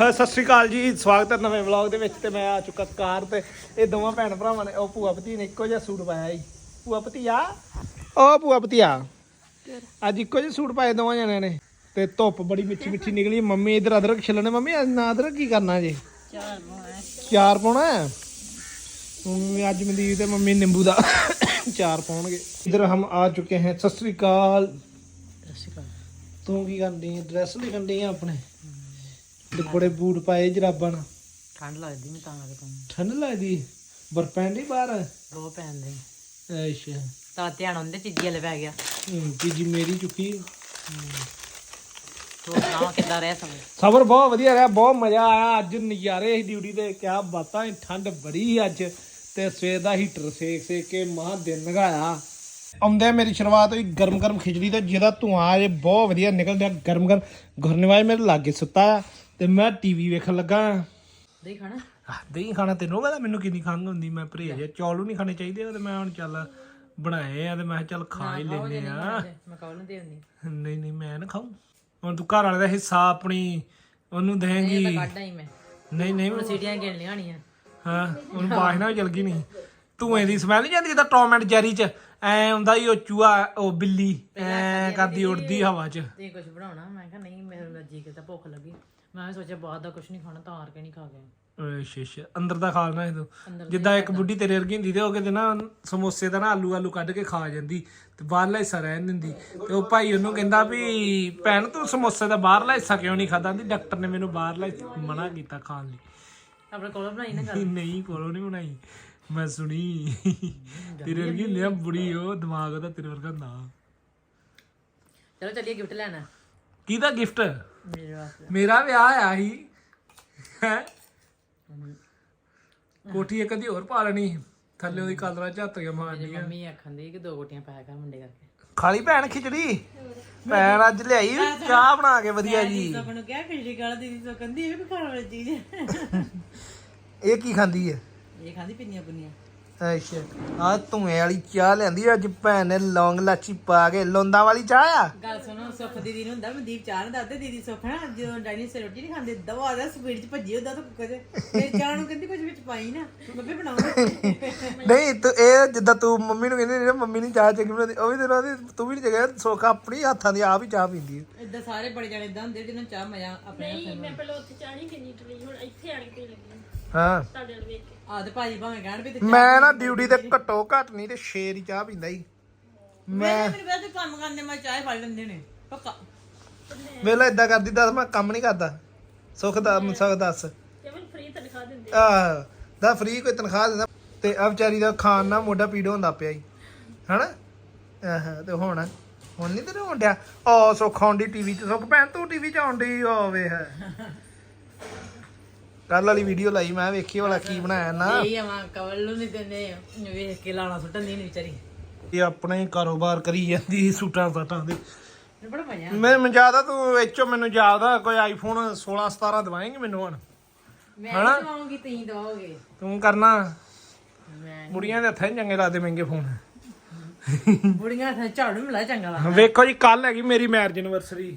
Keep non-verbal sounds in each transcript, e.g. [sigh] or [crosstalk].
ਹਾਂ, ਸਤਿ ਸ਼੍ਰੀ ਅਕਾਲ ਜੀ। ਸਵਾਗਤ ਹੈ ਨਵੇਂ ਵਲੌਗ ਦੇ ਵਿੱਚ ਤੇ ਮੈਂ ਆ ਚੁੱਕਾ ਕਾਰ ਤੇ। ਇਹ ਦੋਵਾਂ ਭੈਣ ਭਰਾਵਾਂ ਨੇ ਉਹ ਭੂਆ ਭਤੀ ਨੇ ਇੱਕੋ ਜਿਹਾ ਸੂਟ ਪਾਇਆ ਜੀ। ਭੂਆ ਭਤੀਆ ਉਹ ਭੂਆ ਭਤੀਆ ਅੱਜ ਇੱਕੋ ਜਿਹਾ ਸੂਟ ਪਾਏ ਦੋਵਾਂ ਜਣਿਆਂ ਨੇ। ਤੇ ਧੁੱਪ ਬੜੀ ਮਿੱਠੀ ਮਿੱਠੀ ਨਿਕਲੀ। ਮੰਮੀ ਇਧਰ ਅਦਰਕ ਛਿੱਲਣੇ ਮੰਮੀ ਅੱਜ ਨਾ ਅਦਰਕ ਕੀ ਕਰਨਾ ਜੀ? ਚਾਰ ਪਾਉਣਾ ਹੈ। ਮੰਮੀ ਅੱਜ ਮਨਦੀਪ ਤੇ ਮੰਮੀ ਨਿੰਬੂ ਦਾ ਚਾਰ ਪਾਉਣਗੇ। ਇਧਰ ਹਮ ਆ ਚੁੱਕੇ हैं ਸਤਿ ਸ਼੍ਰੀ ਅਕਾਲ। ਤੂੰ ਕੀ ਕਰਦੀ ਹੈ ਡਰੈਸ ਲਿਖਣ ਡਈ ਆ ਆਪਣੇ? ਤੇ ਬੜੇ ਬੂਟ ਪਾਏ ਜਰਾਬਾਂ ਨਾਲ। ਠੰਡ ਲੱਗਦੀ ਮੈਂ ਤਾਂ ਆ ਕੇ ਪਾਉਂ ਠੰਡ ਲੱਗਦੀ? ਬਰਪੈਂਡ ਹੀ ਬਾਹਰ? ਬਹੁਤ ਪੈਂਦੇ ਅੱਛਾ। ਤਾਂ ਧਿਆਨ ਹੁੰਦੇ ਚੀਜ਼ੀ ਵਾਲੇ ਪੈ ਗਿਆ। ਤੀਜੀ ਮੇਰੀ ਚੁੱਕੀ। ਸਬਰ ਬਹੁਤ ਵਧੀਆ ਰਿਹਾ ਬਹੁਤ ਮਜ਼ਾ ਆਇਆ। ਅੱਜ ਨਜ਼ਾਰੇ ਸੀ ਡਿਊਟੀ ਤੇ ਕਿਆ ਬਾਤਾਂ ਠੰਡ ਬੜੀ ਸੀ ਅੱਜ। ਤੇ ਸਵੇਰ ਦਾ ਹੀਟਰ ਸੇਕ ਸੇਕ ਕੇ ਮਹਾ ਦਿਨ ਲਗਾਇਆ ਆਉਂਦੇ ਮੇਰੀ ਸ਼ੁਰੂਆਤ ਹੋਈ ਗਰਮ ਗਰਮ ਖਿਚੜੀ ਤੇ ਜਿਹਦਾ ਧੂਆਂ ਜੇ ਬਹੁਤ ਵਧੀਆ ਨਿਕਲ ਰਿਹਾ ਗਰਮ ਗਰਮ ਗੁਰਨਵਾਜ ਮੇਰੇ ਲਾਗੇ ਸੁੱਤਾ ਆ। ਤੇ ਮੈਂ ਟੀਵੀ ਵੇਖਣ ਲੱਗਾ ਦੇ ਖਾਣਾ? ਆਹ, ਦਹੀਂ ਖਾਣਾ ਤੈਨੂੰ ਪਤਾ ਮੈਨੂੰ ਕਿੰਨੀ ਖੰਘ ਹੁੰਦੀ ਮੈਂ ਪਰਹੇਜ ਚੌਲ ਨਹੀਂ ਖਾਣੇ ਚਾਹੀਦੇ ਉਹ ਤੇ ਮੈਂ ਹੁਣ ਚੱਲ ਬਣਾਏ ਆ ਤੇ ਮੈਂ ਕਿਹਾ ਚੱਲ ਖਾ ਹੀ ਲੈਨੇ ਆ। ਮੈਂ ਕੌਲ ਨੂੰ ਦੇ ਹੁੰਦੀ। ਨਹੀਂ ਨਹੀਂ ਮੈਂ ਨਾ ਖਾਉ ਹੁਣ ਤੂੰ ਘਰ ਵਾਲੇ ਦਾ ਹਿੱਸਾ ਆਪਣੀ ਉਹਨੂੰ ਦੇਂਗੀ। ਕੱਢ ਆਈ ਮੈਂ। ਨਹੀਂ ਨਹੀਂ। ਹੁਣ ਸੀਟੀਆਂ ਗਿਣ ਲਿਆ ਹੋਣੀਆਂ। ਹਾਂ ਉਹਨੂੰ ਬਾਸ਼ਨਾ ਵੀ ਚਲ ਗਈ ਨਹੀਂ ਧੂਏ ਦੀ ਸਮੈਲ ਨਹੀਂ ਜਾਂਦੀ ਜਿੱਦਾਂ ਟੌਮ ਐਂਡ ਜੈਰੀ ਚ? ਐ ਹੁੰਦਾ ਹੀ ਉਹ ਚੂਹਾ ਉਹ ਬਿੱਲੀ ਐ ਕਰਦੀ ਉੜਦੀ ਹਵਾ ਚ। ਤੇ ਕੁਝ ਬਣਾਉਣਾ? ਮੈਂ ਕਿਹਾ ਨਹੀਂ ਮੇਰੇ ਜੀ ਕਿਤਾ ਭੁੱਖ ਲੱਗੀ। ਮੈਂ ਵੀ ਸੋਚਿਆ ਬਾਅਦ ਦਾ ਕੁਝ ਨਹੀਂ ਖਾਣਾ ਤਾਂ ਹਾਰ ਕੇ ਨਹੀਂ ਖਾ ਗਿਆ ਓਏ ਸ਼ਿਸ਼ ਅੰਦਰ ਦਾ ਖਾ ਲੈਣਾ ਇਹ ਤੂੰ। ਜਿੱਦਾਂ ਇੱਕ ਬੁੱਢੀ ਤੇਰੇ ਵਰਗੀ ਹੁੰਦੀ ਤੇ ਉਹ ਕਿਤੇ ਨਾ ਸਮੋਸੇ ਦਾ ਨਾ ਆਲੂ ਆਲੂ ਕੱਢ ਕੇ ਖਾ ਜਾਂਦੀ ਤੇ ਬਾਹਰਲਾ ਹਿੱਸਾ ਰਹਿਣ ਦਿੰਦੀ। ਤੇ ਉਹ ਭਾਈ ਉਹਨੂੰ ਕਹਿੰਦਾ ਵੀ ਭੈਣ ਤੂੰ ਸਮੋਸੇ ਦਾ ਬਾਹਰਲਾ ਹਿੱਸਾ ਕਿਉਂ ਨਹੀਂ ਖਾਦਾ ਦੀ ਡਾਕਟਰ ਨੇ ਮੈਨੂੰ ਬਾਹਰਲਾ ਹਿੱਸਾ ਮਨਾ ਕੀਤਾ ਖਾਣ ਲਈ। ਆਪਣੇ ਕੋਲ ਬਣਾਈ ਨਾ ਨਹੀਂ, [laughs] ਨਹੀਂ ਕੋਲੋਂ ਨਹੀਂ ਬਣਾਈ। ਮੈਂ ਸੁਣੀ। ਤੇਰੇ ਵਰਗੀ ਹੁੰਦੀ ਆ ਬੁੜੀ ਉਹ ਦਿਮਾਗ ਉਹਦਾ ਤੇਰੇ ਵਰਗਾ ਨਾ ਚਲੋ ਚੱਲੀਏ ਗਿਫਟ ਲੈਣਾ। ਕਿਹਦਾ ਗਿਫਟ? ਮੇਰੇ ਵਾਸਤੇ। ਮੇਰਾ ਵਿਆਹ ਆ ਹੀ। ਹੈ? ਕੋਠੀ ਇੱਕ ਕਦੀ ਹੋਰ ਪਾ ਲੈਣੀ ਥੱਲੇ ਉਹਦੀ ਕਾਲਰਾ ਝਾਤਰੀਆਂ ਮਾਰਨੀਆਂ ਮੰਮੀ ਆਖਣ ਦੀ ਕਿ ਦੋ ਗੋਟੀਆਂ ਪਾਇਆ ਕਰ ਮੁੰਡੇ ਕਰਕੇ। ਖਾਲੀ ਭੈਣ ਖਿਚੜੀ? ਭੈਣ ਅੱਜ ਲਿਆਈ ਚਾਹ ਬਣਾ ਕੇ ਵਧੀਆ ਜੀ। ਆਪਾਂ ਨੂੰ ਕਿਹਾ ਖਿਚੜੀ ਕਾਲਾ ਦੀਦੀ ਤੋਂ ਕਹਿੰਦੀ ਇਹ ਵੀ ਖਾਣ ਵਾਲੀ ਚੀਜ਼। ਹੈ ਇਹ ਕੀ ਖਾਂਦੀ ਹੈ ਇਹ ਖਾਂਦੀ ਪਿੰਨੀਆਂ ਪੁੰਨੀਆਂ। ਅੱਛਾ। ਆ ਧੂਏ ਵਾਲੀ ਚਾਹ ਲੈਂਦੀ ਅੱਜ ਭੈਣ ਨੇ ਲੌਂਗ ਲਾਚੀ ਪਾ ਕੇ। ਲੋਂਦਾ ਵਾਲੀ ਚਾਹ ਆ? ਗੱਲ ਸੁਣੋ ਸੁੱਖ ਦੀਦੀ ਨੂੰ ਹੁੰਦਾ ਮਨਦੀਪ ਚਾਹ ਨੂੰ ਦੱਸਦੇ ਦੀਦੀ ਸੁੱਖ ਨਾ। ਜਦੋਂ ਡੈਡੀ ਸੇ ਰੋਟੀ ਨਹੀਂ ਖਾਂਦੇ ਦਵਾ ਦਾ ਸਪੀਡ ਚ ਭੱਜੀ ਹੁੰਦਾ ਤਾਂ ਕੁੱਕਰ ਫਿਰ ਚਾਹ ਨੂੰ ਕਹਿੰਦੀ ਕੁਝ ਵਿੱਚ ਪਾਈ ਨਾ ਬੱਬੇ ਬਣਾਉਂਦਾ ਨਹੀਂ ਤੂੰ ਇਹ ਜਿੱਦਾਂ ਤੂੰ ਮੰਮੀ ਨੂੰ ਕਹਿੰਦੀ ਨਾ ਮੰਮੀ ਨਹੀਂ ਚਾਹ ਚੰਗੀ ਬਣਾਉਂਦੀ ਉਹ ਵੀ ਤੇਰਾ ਤੂੰ ਵੀ ਨਹੀਂ ਜਗ੍ਹਾ ਸੋਖਾ ਆਪਣੀ ਹੱਥਾਂ ਦੀ ਆਪ ਹੀ ਚਾਹ ਪੀਂਦੀ ਹੈ ਇਦਾਂ ਸਾਰੇ ਬੜੇ ਜਾਣੇ ਇਦਾਂ ਹੁੰਦੇ ਜਿਹਨਾਂ ਚਾਹ ਮਜ਼ਾ ਆਪਣੇ ਹੱਥਾਂ ਮੈਂ ਪਹਿਲਾਂ ਉੱਥੇ ਚਾਹਣੀ ਕਿੰਨੀ ਟਰੀ ਹੁਣ ਇੱਥੇ ਆਣ ਕੇ ਪੀ ਲੱਗੀ ਹਾਂ। ਤੁਹਾਡੇ ਕੇ ਆਹ ਤੇ ਭਾਜੀ ਭਾਵੇਂ ਕਹਿਣ ਵੀ ਤੇ ਮੈਂ ਨਾ ਡਿਊਟੀ ਤੇ ਘੱਟੋ ਘੱਟ ਨਹੀਂ ਤੇ ਸ਼ੇਰ ਹੀ ਚਾਹ ਪੀਂਦਾ ਹੀ। ਮੈਂ ਮੇਰੇ ਵੈਸੇ ਕੰਮ ਕਰਨੇ ਮੈਂ ਚਾਹ ਫੜ ਲੈਂਦੇ ਨੇ ਪੱਕਾ। ਵੇਲਾ ਇਦਾਂ ਕਰਦੀ ਦੱਸ ਮੈਂ ਕੰਮ ਨਹੀਂ ਕਰਦਾ। ਸੁੱਖ ਦਾ ਸੁੱਖ ਦੱਸ। ਤੇ ਮੈਨੂੰ ਫ੍ਰੀ ਤਨਖਾਹ ਦਿੰਦੇ। ਆ ਦਾ ਫ੍ਰੀ ਕੋਈ ਤਨਖਾਹ ਦਿੰਦਾ? ਤੇ ਆ ਵਿਚਾਰੀ ਦਾ ਖਾਣ ਨਾਲ ਮੋਢਾ ਪੀੜ ਹੁੰਦਾ ਪਿਆ ਹੀ ਹਨਾ? ਆਹ ਤੇ ਹੁਣ ਹੁਣ ਨਹੀਂ ਤੇਰੇ ਹੁੰਦਿਆ ਆ ਸੁੱਖ ਆਉਂਦੀ ਟੀਵੀ 'ਚ। ਸੁੱਖ ਭੈਣ ਤੂੰ ਟੀਵੀ 'ਚ ਆਉਂਦੀ ਹੋਵੇ ਹੈ ਕੱਲ ਵਾਲੀ ਵੀਡੀਓ ਲਾਈ ਮੈਂ ਵੇਖੀ ਵਾਲਾ ਕੀ ਬਣਾਇਆ ਨਾ। ਇਹ ਆਵਾਂ ਕਵਲ ਨੂੰ ਨਹੀਂ ਦਿੰਦੇ ਵੇਖ ਕੇ ਲਾਣਾ ਸੁੱਟਣ ਦੀ ਨਹੀਂ ਵਿਚਾਰੀ। ਇਹ ਆਪਣਾ ਕਾਰੋਬਾਰ ਕਰੀ ਜਾਂਦੀ ਸੂਟਾਂ ਸਾਟਾਂ ਦੇ ਮੈਨੂੰ ਬੜਾ ਮਜ਼ਾ ਮੈਂ ਮੈਨੂੰ ਜ਼ਿਆਦਾ ਤੂੰ ਵਿੱਚੋਂ ਮੈਨੂੰ ਜ਼ਿਆਦਾ ਕੋਈ ਆਈਫੋਨ 16 17 ਦਵਾਏਂਗੇ ਮੈਨੂੰ ਹੁਣ। ਮੈਂ ਦਵਾਉਂਗੀ ਤੁਸੀਂ ਦਵਾਓਗੇ ਤੂੰ ਕਰਨਾ। ਮੈਂ ਬੁੜੀਆਂ ਦੇ ਹੱਥਾਂ ਚੰਗੇ ਲੱਗਦੇ ਮਹਿੰਗੇ ਫੋਨ ਬੁੜੀਆਂ ਥਾਂ ਝਾੜੂ ਮਿਲਾ ਚੰਗਾ ਵੇਖੋ ਜੀ ਕੱਲ ਹੈਗੀ ਮੇਰੀ ਮੈਰਿਜ ਐਨਵਰਸਰੀ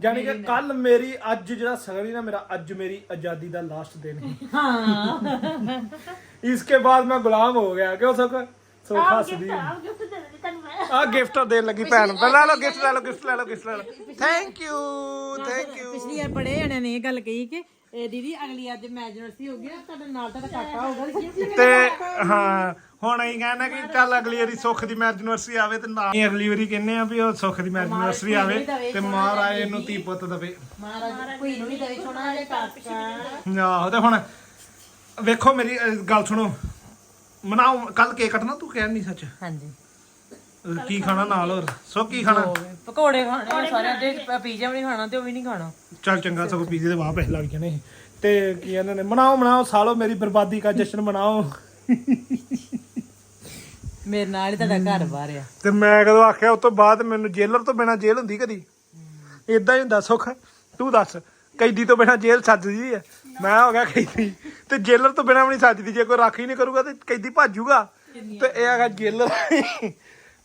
ਯਾਨੀ ਕਿ ਕੱਲ ਮੇਰੀ ਅੱਜ ਜਿਹੜਾ ਸਗਰੀ ਨਾ ਮੇਰਾ ਅੱਜ ਮੇਰੀ ਆਜ਼ਾਦੀ ਦਾ ਲਾਸਟ ਦਿਨ ਹੈ ਹਾਂ। ਇਸਕੇ ਬਾਅਦ ਮੈਂ ਗੁਲਾਮ ਹੋ ਗਿਆ ਕਿਉਂ ਸੁਖ? ਆਪ ਗਿਫਟ ਦੇ ਆ ਗਿਫਟ ਦੇਣ ਲੱਗੀ ਭੈਣ ਨੂੰ। ਲੈ ਲਓ ਗਿਫਟ ਲੈ ਲਓ ਗਿਫਟ ਲੈ ਲਓ ਗਿਫਟ ਲੈ ਲਓ। ਥੈਂਕ ਯੂ ਥੈਂਕ ਯੂ ਪਿਛਲੀ ਵਾਰ ਬੜੇ ਜਣਿਆਂ ਨੇ ਇਹ ਗੱਲ ਕਹੀ ਕਿ ਇਹ ਦੀਦੀ ਅਗਲੀ ਅੱਜ ਮੈਚ ਯੂਨੀਵਰਸਿਟੀ ਹੋ ਗਈ ਨਾ ਤੁਹਾਡੇ ਨਾਲ ਤੁਹਾਡਾ ਕਾਕਾ ਹੋਊਗਾ gift ਤੇ ਹਾਂ ਹੁਣ ਅਸੀਂ ਕਹਿੰਦੇ ਕਿ ਚੱਲ ਅਗਲੀ ਵਾਰੀ ਸੁੱਖ ਦੀ ਮੈਰਿਜ ਐਨਵਰਸਰੀ ਆਵੇ ਤੇ ਨਾ ਹੀ ਅਗਲੀ ਵਾਰੀ ਕਹਿੰਦੇ ਆ ਵੀ ਉਹ ਸੁੱਖ ਦੀ ਮੈਰਿਜ ਐਨਵਰਸਰੀ ਆਵੇ ਤੇ ਮਹਾਰਾਜ ਇਹਨੂੰ ਧੀ ਪੁੱਤ ਦਵੇ। ਮਹਾਰਾਜ ਕੋਈ ਨੂੰ ਵੀ ਦੇਵੇ ਛੋਣਾ ਜਿਹਾ ਕਾਕਾ। ਆਹੋ ਤੇ ਹੁਣ ਵੇਖੋ ਮੇਰੀ ਅਹ, ਗੱਲ ਸੁਣੋ। ਮਨਾਓ ਕੱਲ ਕੇਕ ਕੱਟਣਾ ਤੂੰ ਕਹਿਣ ਨਹੀਂ ਸੱਚ? ਹਾਂਜੀ। ਕੀ ਖਾਣਾ ਨਾਲ ਹੋਰ? ਸੋ ਕੀ ਖਾਣਾ? ਪਕੌੜੇ ਖਾਣੇ ਸਾਰਿਆਂ ਦੇ ਪੀਜ਼ਾ ਵੀ ਨਹੀਂ ਖਾਣਾ ਤੇ ਉਹ ਵੀ ਨਹੀਂ ਖਾਣਾ। ਚੱਲ ਚੰਗਾ ਸਗੋਂ ਪੀਜ਼ੇ ਦੇ ਵਾਹ ਪੈਸੇ ਲੱਗ ਜਾਣੇ ਤੇ ਕੀ ਕਹਿੰਦੇ ਨੇ ਮਨਾਓ ਮਨਾਓ ਸਾਲੋ ਮੇਰੀ ਬਰਬਾਦੀ ਦਾ ਜਸ਼ਨ ਮਨਾਓ ਮੇਰੇ ਨਾਲ ਹੀ ਤੁਹਾਡਾ ਘਰ ਬਾਹਰ ਆ। ਤੇ ਮੈਂ ਕਦੋਂ ਆਖਿਆ ਉਸ ਤੋਂ ਬਾਅਦ ਮੈਨੂੰ ਜੇਲਰ ਤੋਂ ਬਿਨਾ ਜੇਲ੍ਹ ਹੁੰਦੀ ਕਦੀ? ਇਦਾਂ ਹੀ ਹੁੰਦਾ ਸੁੱਖ। ਤੂੰ ਦੱਸ ਕੈਦੀ ਤੋਂ ਬਿਨਾ ਜੇਲ੍ਹ ਸੱਜਦੀ ਹੈ? ਮੈਂ ਹੋ ਗਿਆ ਕੈਦੀ। ਤੇ ਜੇਲਰ ਤੋਂ ਬਿਨਾ ਵੀ ਨਹੀਂ ਸੱਜਦੀ ਜੇ ਕੋਈ ਰਾਖੀ ਨਹੀਂ ਕਰੂਗਾ ਤੇ ਕੈਦੀ ਭੱਜੂਗਾ ਤੇ ਇਹ ਹੈਗਾ ਜੇਲਰ।